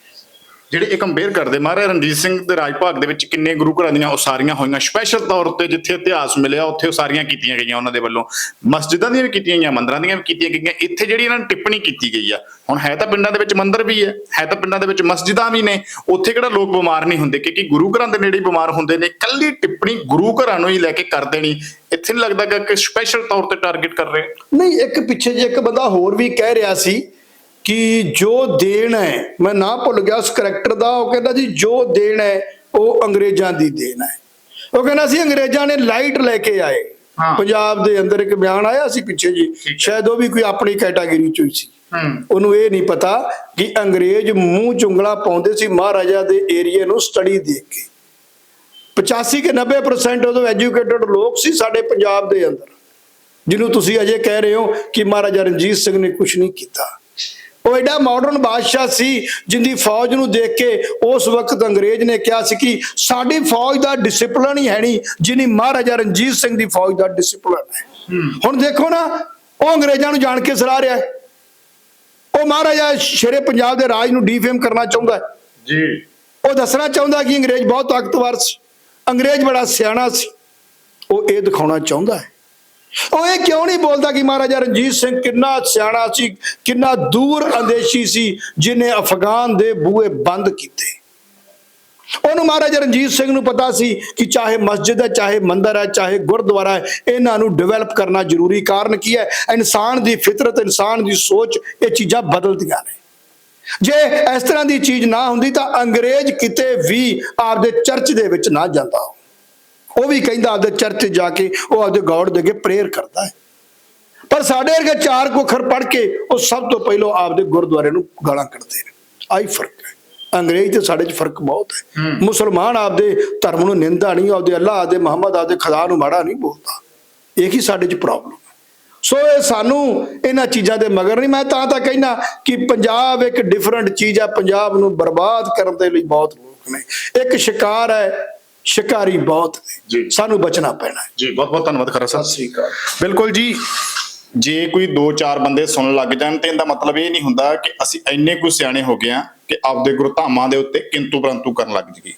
ਜਿਹੜੇ ਇਹ ਕੰਪੇਅਰ ਕਰਦੇ, ਮਹਾਰਾਜਾ ਰਣਜੀਤ ਸਿੰਘ ਦੇ ਰਾਜ ਭਾਗ ਦੇ ਵਿੱਚ ਕਿੰਨੇ ਗੁਰੂ ਘਰਾਂ ਦੀਆਂ ਉਸਾਰੀਆਂ ਹੋਈਆਂ। ਸਪੈਸ਼ਲ ਤੌਰ ਤੇ ਜਿੱਥੇ ਇਤਿਹਾਸ ਮਿਲਿਆ, ਉੱਥੇ ਉਸਾਰੀਆਂ ਕੀਤੀਆਂ ਗਈਆਂ ਉਹਨਾਂ ਦੇ ਵੱਲੋਂ। ਮਸਜਿਦਾਂ ਦੀਆਂ ਵੀ ਕੀਤੀਆਂ ਗਈਆਂ, ਮੰਦਰਾਂ ਦੀਆਂ ਵੀ ਕੀਤੀਆਂ ਗਈਆਂ। ਇੱਥੇ ਜਿਹੜੀ ਇਹਨਾਂ ਨੇ ਟਿੱਪਣੀ ਕੀਤੀ ਗਈ ਆ, ਹੁਣ ਹੈ ਤਾਂ ਪਿੰਡਾਂ ਦੇ ਵਿੱਚ ਮੰਦਿਰ ਵੀ ਹੈ ਹੈ ਤਾਂ ਪਿੰਡਾਂ ਦੇ ਵਿੱਚ ਮਸਜਿਦਾਂ ਵੀ ਨੇ। ਉੱਥੇ ਕਿਹੜਾ ਲੋਕ ਬਿਮਾਰ ਨਹੀਂ ਹੁੰਦੇ, ਕਿਉਂਕਿ ਗੁਰੂ ਘਰਾਂ ਦੇ ਨੇੜੇ ਬਿਮਾਰ ਹੁੰਦੇ ਨੇ। ਕੱਲੀ ਟਿੱਪਣੀ ਗੁਰੂ ਘਰਾਂ ਨੂੰ ਹੀ ਲੈ ਕੇ ਕਰ ਦੇਣੀ। ਇੱਥੇ ਨਹੀਂ ਲੱਗਦਾ ਕਿ ਸਪੈਸ਼ਲ ਤੌਰ ਤੇ ਟਾਰਗੇਟ ਕਰ ਰਹੇ। ਨਹੀਂ, ਇੱਕ ਪਿੱਛੇ ਜੇ ਇੱਕ ਬੰਦਾ ਹੋਰ ਵੀ ਕਹਿ ਰਿਹਾ ਸੀ ਕਿ ਜੋ ਦੇਣ ਹੈ ਮੈਂ ਨਾ ਭੁੱਲ ਗਿਆ ਉਸ ਕਰੈਕਟਰ ਦਾ ਉਹ ਕਹਿੰਦਾ ਜੀ ਜੋ ਦੇਣ ਹੈ ਉਹ ਅੰਗਰੇਜ਼ਾਂ ਦੀ ਦੇਣ ਹੈ। ਉਹ ਕਹਿੰਦਾ ਸੀ ਅੰਗਰੇਜ਼ਾਂ ਨੇ ਲਾਈਟ ਲੈ ਕੇ ਆਏ। ਪੰਜਾਬ ਦੇ ਅੰਦਰ ਇੱਕ ਬਿਆਨ ਆਇਆ ਸੀ ਪਿੱਛੇ ਜੀ। ਸ਼ਾਇਦ ਉਹ ਵੀ ਕੋਈ ਆਪਣੀ ਕੈਟਾਗਰੀ ਚੋਂ ਹੀ ਸੀ। ਉਹਨੂੰ ਇਹ ਨਹੀਂ ਪਤਾ ਕਿ ਅੰਗਰੇਜ਼ ਮੂੰਹ ਚੁੰਗਲਾ ਪਾਉਂਦੇ ਸੀ ਮਹਾਰਾਜਾ ਦੇ ਏਰੀਏ ਨੂੰ ਸਟੱਡੀ ਦੇਖ ਕੇ। 85 ਕਿ 90% ਉਦੋਂ ਐਜੂਕੇਟਡ ਲੋਕ ਸੀ ਸਾਡੇ ਪੰਜਾਬ ਦੇ ਅੰਦਰ ਜਿਹਨੂੰ ਤੁਸੀਂ ਅਜੇ ਕਹਿ ਰਹੇ ਹੋ ਕਿ ਮਹਾਰਾਜਾ ਰਣਜੀਤ ਸਿੰਘ ਨੇ ਕੁਝ ਨਹੀਂ ਕੀਤਾ। ਉਹ ਐਡਾ ਮਾਡਰਨ ਬਾਦਸ਼ਾਹ ਸੀ ਜਿੰਦੀ ਫੌਜ ਨੂੰ ਦੇਖ ਕੇ ਉਸ ਵਕਤ ਅੰਗਰੇਜ਼ ਨੇ ਕਿਹਾ ਸੀ ਕਿ ਸਾਡੀ ਫੌਜ ਦਾ ਡਿਸਪਲਿਨ ਹੀ ਹੈ ਨਹੀਂ ਜਿਨੀ ਮਹਾਰਾਜਾ ਰਣਜੀਤ ਸਿੰਘ ਦੀ ਫੌਜ ਦਾ ਡਿਸਪਲਿਨ ਹੈ। ਹੁਣ ਦੇਖੋ ਨਾ ਉਹ ਅੰਗਰੇਜ਼ਾਂ ਨੂੰ ਜਾਣ ਕੇ ਸਲਾਹ ਰਿਹਾ ਹੈ। ਉਹ ਮਹਾਰਾਜਾ ਸ਼ੇਰੇ ਪੰਜਾਬ ਦੇ ਰਾਜ ਨੂੰ ਡੀਫੇਮ ਕਰਨਾ ਚਾਹੁੰਦਾ ਹੈ। ਜੀ। ਉਹ ਦੱਸਣਾ ਚਾਹੁੰਦਾ ਕਿ ਅੰਗਰੇਜ਼ ਬਹੁਤ ਤਾਕਤਵਰ ਸੀ ਅੰਗਰੇਜ਼ ਬੜਾ ਸਿਆਣਾ ਸੀ। ਉਹ ਇਹ ਦਿਖਾਉਣਾ ਚਾਹੁੰਦਾ ਹੈ ਉਹ ਇਹ ਕਿਉਂ ਨਹੀਂ ਬੋਲਦਾ ਕਿ ਮਹਾਰਾਜਾ ਰਣਜੀਤ ਸਿੰਘ ਕਿੰਨਾ ਸਿਆਣਾ ਸੀ, ਕਿੰਨਾ ਦੂਰ ਅੰਦੇਸ਼ੀ ਸੀ, ਜਿਨੇ ਅਫਗਾਨ ਦੇ ਬੂਹੇ ਬੰਦ ਕੀਤੇ। ਉਹਨੂੰ ਮਹਾਰਾਜਾ ਰਣਜੀਤ ਸਿੰਘ ਨੂੰ ਪਤਾ ਸੀ ਕਿ ਚਾਹੇ ਮਸਜਿਦ ਹੈ, ਚਾਹੇ ਮੰਦਰ ਹੈ, ਚਾਹੇ ਗੁਰਦੁਆਰਾ ਹੈ, ਇਹਨਾਂ ਨੂੰ ਡਿਵੈਲਪ ਕਰਨਾ ਜ਼ਰੂਰੀ ਕਾਰਨ ਕੀ ਹੈ? ਇਨਸਾਨ ਦੀ ਫਿਤਰਤ, ਇਨਸਾਨ ਦੀ ਸੋਚ, ਇਹ ਚੀਜ਼ਾਂ ਬਦਲਦੀਆਂ ਨੇ। ਜੇ ਇਸ ਤਰ੍ਹਾਂ ਦੀ ਚੀਜ਼ ਨਾ ਹੁੰਦੀ ਤਾਂ ਅੰਗਰੇਜ਼ ਕਿਤੇ ਵੀ ਆਪਦੇ ਚਰਚ ਦੇ ਵਿੱਚ ਨਾ ਜਾਂਦਾ ਉਹ ਵੀ ਕਹਿੰਦਾ ਆਪਦੇ ਚਰਚ ਜਾ ਕੇ ਉਹ ਆਪਦੇ ਗੋਡ ਦੇ ਅੱਗੇ ਪ੍ਰੇਅਰ ਕਰਦਾ ਹੈ। ਪਰ ਸਾਡੇ ਵਰਗੇ ਚਾਰ ਕੋ ਅੱਖਰ ਪੜ੍ਹ ਕੇ ਉਹ ਸਭ ਤੋਂ ਪਹਿਲਾਂ ਆਪਦੇ ਗੁਰਦੁਆਰੇ ਨੂੰ ਗਾਲਾਂ ਕੱਢਦੇ ਨੇ। ਆਈ ਫ਼ਰਕ ਹੈ। ਅੰਗਰੇਜ਼ ਤੇ ਸਾਡੇ 'ਚ ਫ਼ਰਕ ਬਹੁਤ ਹੈ। ਮੁਸਲਮਾਨ ਆਪਦੇ ਧਰਮ ਨੂੰ ਨਿੰਦਾ ਨਹੀਂ ਆਪਦੇ ਅੱਲਾਹ ਆਪਦੇ ਮੁਹੰਮਦ ਆਪਦੇ ਖੁਦਾ ਨੂੰ ਮਾੜਾ ਨਹੀਂ ਬੋਲਦਾ। ਇਹ ਹੀ ਸਾਡੇ 'ਚ ਪ੍ਰੋਬਲਮ ਸੋ ਇਹ ਸਾਨੂੰ ਇਹਨਾਂ ਚੀਜ਼ਾਂ ਦੇ ਮਗਰ ਨਹੀਂ। ਮੈਂ ਤਾਂ ਤਾਂ ਕਹਿਣਾ ਕਿ ਪੰਜਾਬ ਇੱਕ ਡਿਫਰੈਂਟ ਚੀਜ਼ ਹੈ। ਪੰਜਾਬ ਨੂੰ ਬਰਬਾਦ ਕਰਨ ਦੇ ਲਈ ਬਹੁਤ ਲੋਕ ਨੇ। ਇੱਕ ਸ਼ਿਕਾਰ ਹੈ ਸ਼ਿਕਾਰੀ ਬਹੁਤ ਜੀ। ਨੇ ਸਾਨੂੰ ਬਚਣਾ ਪੈਣਾ ਹੈ। ਜੀ ਬਹੁਤ ਬਹੁਤ ਧੰਨਵਾਦ ਖਰਾ ਸਾਹਿਬ। ਸਤਿ ਸ੍ਰੀ ਅਕਾਲ। ਬਿਲਕੁਲ ਜੀ ਜੇ ਕੋਈ 2-4 ਬੰਦੇ ਸੁਣਨ ਲੱਗ ਜਾਣ ਤੇ ਇਹਦਾ ਮਤਲਬ ਇਹ ਨਹੀਂ ਹੁੰਦਾ ਕਿ ਅਸੀਂ ਇੰਨੇ ਕੁ ਸਿਆਣੇ ਹੋ ਗਏ ਆ ਕਿ ਆਪਦੇ ਗੁਰੂ ਧਾਮਾਂ ਦੇ ਉੱਤੇ ਕਿੰਤੂ ਪਰੰਤੂ ਕਰਨ ਲੱਗ ਜੀਏ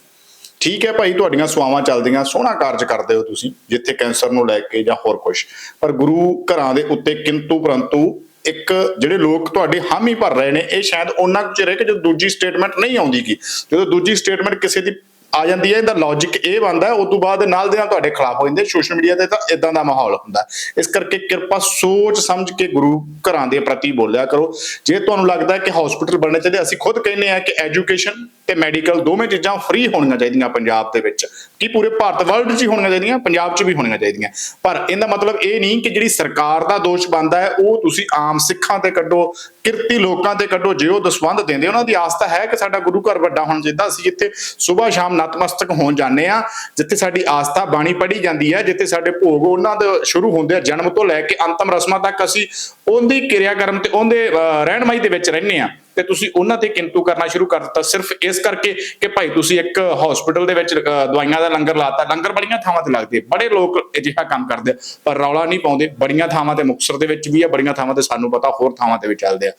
ਠੀਕ ਹੈ ਭਾਈ ਤੁਹਾਡੀਆਂ ਸਵਾਵਾਂ ਚੱਲਦੀਆਂ ਸੋਹਣਾ ਕਾਰਜ ਕਰਦੇ ਹੋ ਤੁਸੀਂ ਜਿੱਥੇ ਕੈਂਸਰ ਨੂੰ ਲੈ ਕੇ ਜਾਂ ਹੋਰ ਕੁਝ ਪਰ ਗੁਰੂ ਘਰਾਂ ਦੇ ਉੱਤੇ ਕਿੰਤੂ ਪਰੰਤੂ ਇੱਕ ਜਿਹੜੇ ਲੋਕ ਤੁਹਾਡੇ ਹਾਮੀ ਭਰ ਰਹੇ ਨੇ ਇਹ ਸ਼ਾਇਦ ਉਹਨਾਂ ਕੁ ਚਿਰ ਹੈ ਕਿ ਜਦੋਂ ਦੂਜੀ ਸਟੇਟਮੈਂਟ ਨਹੀਂ ਆਉਂਦੀ ਕੀ ਜਦੋਂ ਦੂਜੀ ਸਟੇਟਮੈਂਟ ਕਿਸੇ ਦੀ ਆ ਜਾਂਦੀ ਹੈ, ਇਹਦਾ ਲੌਜੀਕ ਇਹ ਬਣਦਾ ਹੈ ਉਸ ਤੋਂ ਬਾਅਦ ਨਾਲ ਦੇ ਨਾਲ ਤੁਹਾਡੇ ਖਿਲਾਫ ਹੋ ਜਾਂਦੇ ਸੋਸ਼ਲ ਮੀਡੀਆ ਤੇ ਤਾਂ ਇਦਾਂ ਦਾ ਮਾਹੌਲ ਹੁੰਦਾ ਇਸ ਕਰਕੇ ਕਿਰਪਾ ਸੋਚ ਸਮਝ ਕੇ ਗੁਰੂ ਘਰਾਂ ਦੇ ਪ੍ਰਤੀ ਬੋਲਿਆ ਕਰੋ। ਜੇ ਤੁਹਾਨੂੰ ਲੱਗਦਾ ਕਿ ਹਸਪੀਟਲ ਬਣਨੇ ਚਾਹੀਦੇ, ਅਸੀਂ ਖੁਦ ਕਹਿੰਦੇ ਆ ਕਿ ਐਜੂਕੇਸ਼ਨ ਤੇ ਮੈਡੀਕਲ ਦੋਵੇਂ ਚੀਜ਼ਾਂ ਫ੍ਰੀ ਹੋਣੀਆਂ ਚਾਹੀਦੀਆਂ ਪੰਜਾਬ ਦੇ ਵਿੱਚ। ਕੀ ਪੂਰੇ ਭਾਰਤ ਵਰਲਡ 'ਚ ਹੀ ਹੋਣੀਆਂ ਚਾਹੀਦੀਆਂ? ਪੰਜਾਬ 'ਚ ਵੀ ਹੋਣੀਆਂ ਚਾਹੀਦੀਆਂ। ਪਰ ਇਹਦਾ ਮਤਲਬ ਇਹ ਨਹੀਂ ਕਿ ਜਿਹੜੀ ਸਰਕਾਰ ਦਾ ਦੋਸ਼ ਬਣਦਾ ਹੈ, ਉਹ ਤੁਸੀਂ ਆਮ ਸਿੱਖਾਂ ਤੇ ਕੱਢੋ, ਕਿਰਤੀ ਲੋਕਾਂ ਤੇ ਕੱਢੋ, ਜੇ ਉਹ ਦਸਵੰਧ ਦਿੰਦੇ ਉਹਨਾਂ ਦੀ ਆਸਥਾ ਹੈ ਕਿ ਸਾਡਾ ਗੁਰੂ ਘਰ ਵੱਡਾ ਹੋਣਾ ਚਾਹੀਦਾ ਅਸੀਂ ਜਿੱਥੇ ਸਵੇਰ ਸ਼ਾਮ ਨਤਮਸਤਕ ਹੋਣ ਜਾਂਦੇ ਆ ਜਿੱਥੇ ਸਾਡੀ ਆਸਥਾ ਬਾਣੀ ਪੜ੍ਹੀ ਜਾਂਦੀ ਹੈ, ਜਿੱਥੇ ਸਾਡੇ ਭੋਗ ਉਹਨਾਂ ਦੇ ਸ਼ੁਰੂ ਹੁੰਦੇ ਆ, ਜਨਮ ਤੋਂ ਲੈ ਕੇ ਅੰਤਮ ਰਸਮਾਂ ਤੱਕ ਅਸੀਂ ਉਹਦੀ ਕਿਰਿਆ ਕਰਮ ਤੇ, ਉਹਦੇ ਰਹਿਣਮਾਈ ਦੇ ਵਿੱਚ ਰਹਿੰਦੇ ਆ ਤੇ ਤੁਸੀਂ ਉਹਨਾਂ ਤੇ ਕਿੰਤੂ ਕਰਨਾ ਸ਼ੁਰੂ ਕਰ ਦਿੱਤਾ। ਸਿਰਫ ਇਸ ਕਰਕੇ ਕਿ ਭਾਈ ਤੁਸੀਂ ਇੱਕ ਹਸਪੀਟਲ ਦੇ ਵਿੱਚ ਦਵਾਈਆਂ ਦਾ ਲੰਗਰ ਲਾਤਾ। ਲੰਗਰ ਬੜੀਆਂ ਥਾਵਾਂ ਤੇ ਲੱਗਦੇ ਬੜੇ ਲੋਕ ਅਜਿਹਾ ਕੰਮ ਕਰਦੇ ਆ, ਪਰ ਰੌਲਾ ਨਹੀਂ ਪਾਉਂਦੇ। ਬੜੀਆਂ ਥਾਵਾਂ ਤੇ ਮੁਕਤਸਰ ਦੇ ਵਿੱਚ ਵੀ ਆ ਬੜੀਆਂ ਥਾਵਾਂ ਤੇ ਸਾਨੂੰ ਪਤਾ ਹੋਰ ਥਾਵਾਂ ਤੇ ਵੀ ਚੱਲਦੇ ਆ।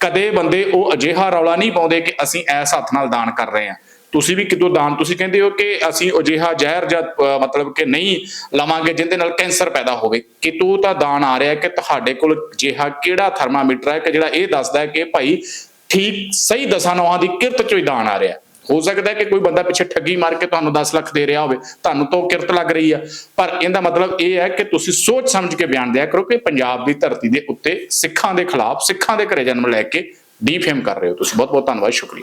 ਕਦੇ ਬੰਦੇ ਉਹ ਅਜਿਹਾ ਰੌਲਾ ਨਹੀਂ ਪਾਉਂਦੇ ਕਿ ਅਸੀਂ ਐਸ ਹੱਥ ਨਾਲ ਦਾਨ ਕਰ ਰਹੇ ਹਾਂ ਤੁਸੀਂ ਵੀ ਕਿਤੋਂ ਦਾਨ ਤੁਸੀਂ ਕਹਿੰਦੇ ਹੋ ਕਿ ਅਸੀਂ ਅਜਿਹਾ ਜ਼ਹਿਰ ਜਾਂ ਅਹ, ਮਤਲਬ ਕਿ ਨਹੀਂ ਲਵਾਂਗੇ ਜਿਹਦੇ ਨਾਲ ਕੈਂਸਰ ਪੈਦਾ ਹੋਵੇ। ਕਿਤੋਂ ਤਾਂ ਦਾਨ ਆ ਰਿਹਾ ਕਿ ਤੁਹਾਡੇ ਕੋਲ ਅਜਿਹਾ ਕਿਹੜਾ ਥਰਮਾਮੀਟਰ ਹੈ ਕਿ ਜਿਹੜਾ ਇਹ ਦੱਸਦਾ ਹੈ ਕਿ ਭਾਈ ਠੀਕ ਸਹੀ ਦਸਾਂ ਨੌਹਾਂ ਦੀ ਕਿਰਤ ਚ ਹੀ ਦਾਨ ਆ ਰਿਹਾ। ਹੋ ਸਕਦਾ ਹੈ ਕਿ ਕੋਈ ਬੰਦਾ ਪਿੱਛੇ ਠੱਗੀ ਮਾਰ ਕੇ ਤੁਹਾਨੂੰ 10 ਲੱਖ ਦੇ ਰਿਹਾ ਹੋਵੇ, ਤੁਹਾਨੂੰ ਤਾਂ ਉਹ ਕਿਰਤ ਲੱਗ ਰਹੀ ਆ। ਪਰ ਇਹਦਾ ਮਤਲਬ ਇਹ ਹੈ ਕਿ ਤੁਸੀਂ ਸੋਚ ਸਮਝ ਕੇ ਬਿਆਨ ਦਿਆ ਕਰੋ ਕਿ ਪੰਜਾਬ ਦੀ ਧਰਤੀ ਦੇ ਉੱਤੇ ਸਿੱਖਾਂ ਦੇ ਖਿਲਾਫ, ਸਿੱਖਾਂ ਦੇ ਘਰੇ ਜਨਮ ਲੈ ਕੇ ਡੀਫੇਮ ਕਰ ਰਹੇ ਹੋ। ਤੁਸੀਂ ਬਹੁਤ ਬਹੁਤ ਧੰਨਵਾਦ, ਸ਼ੁਕਰੀਆ।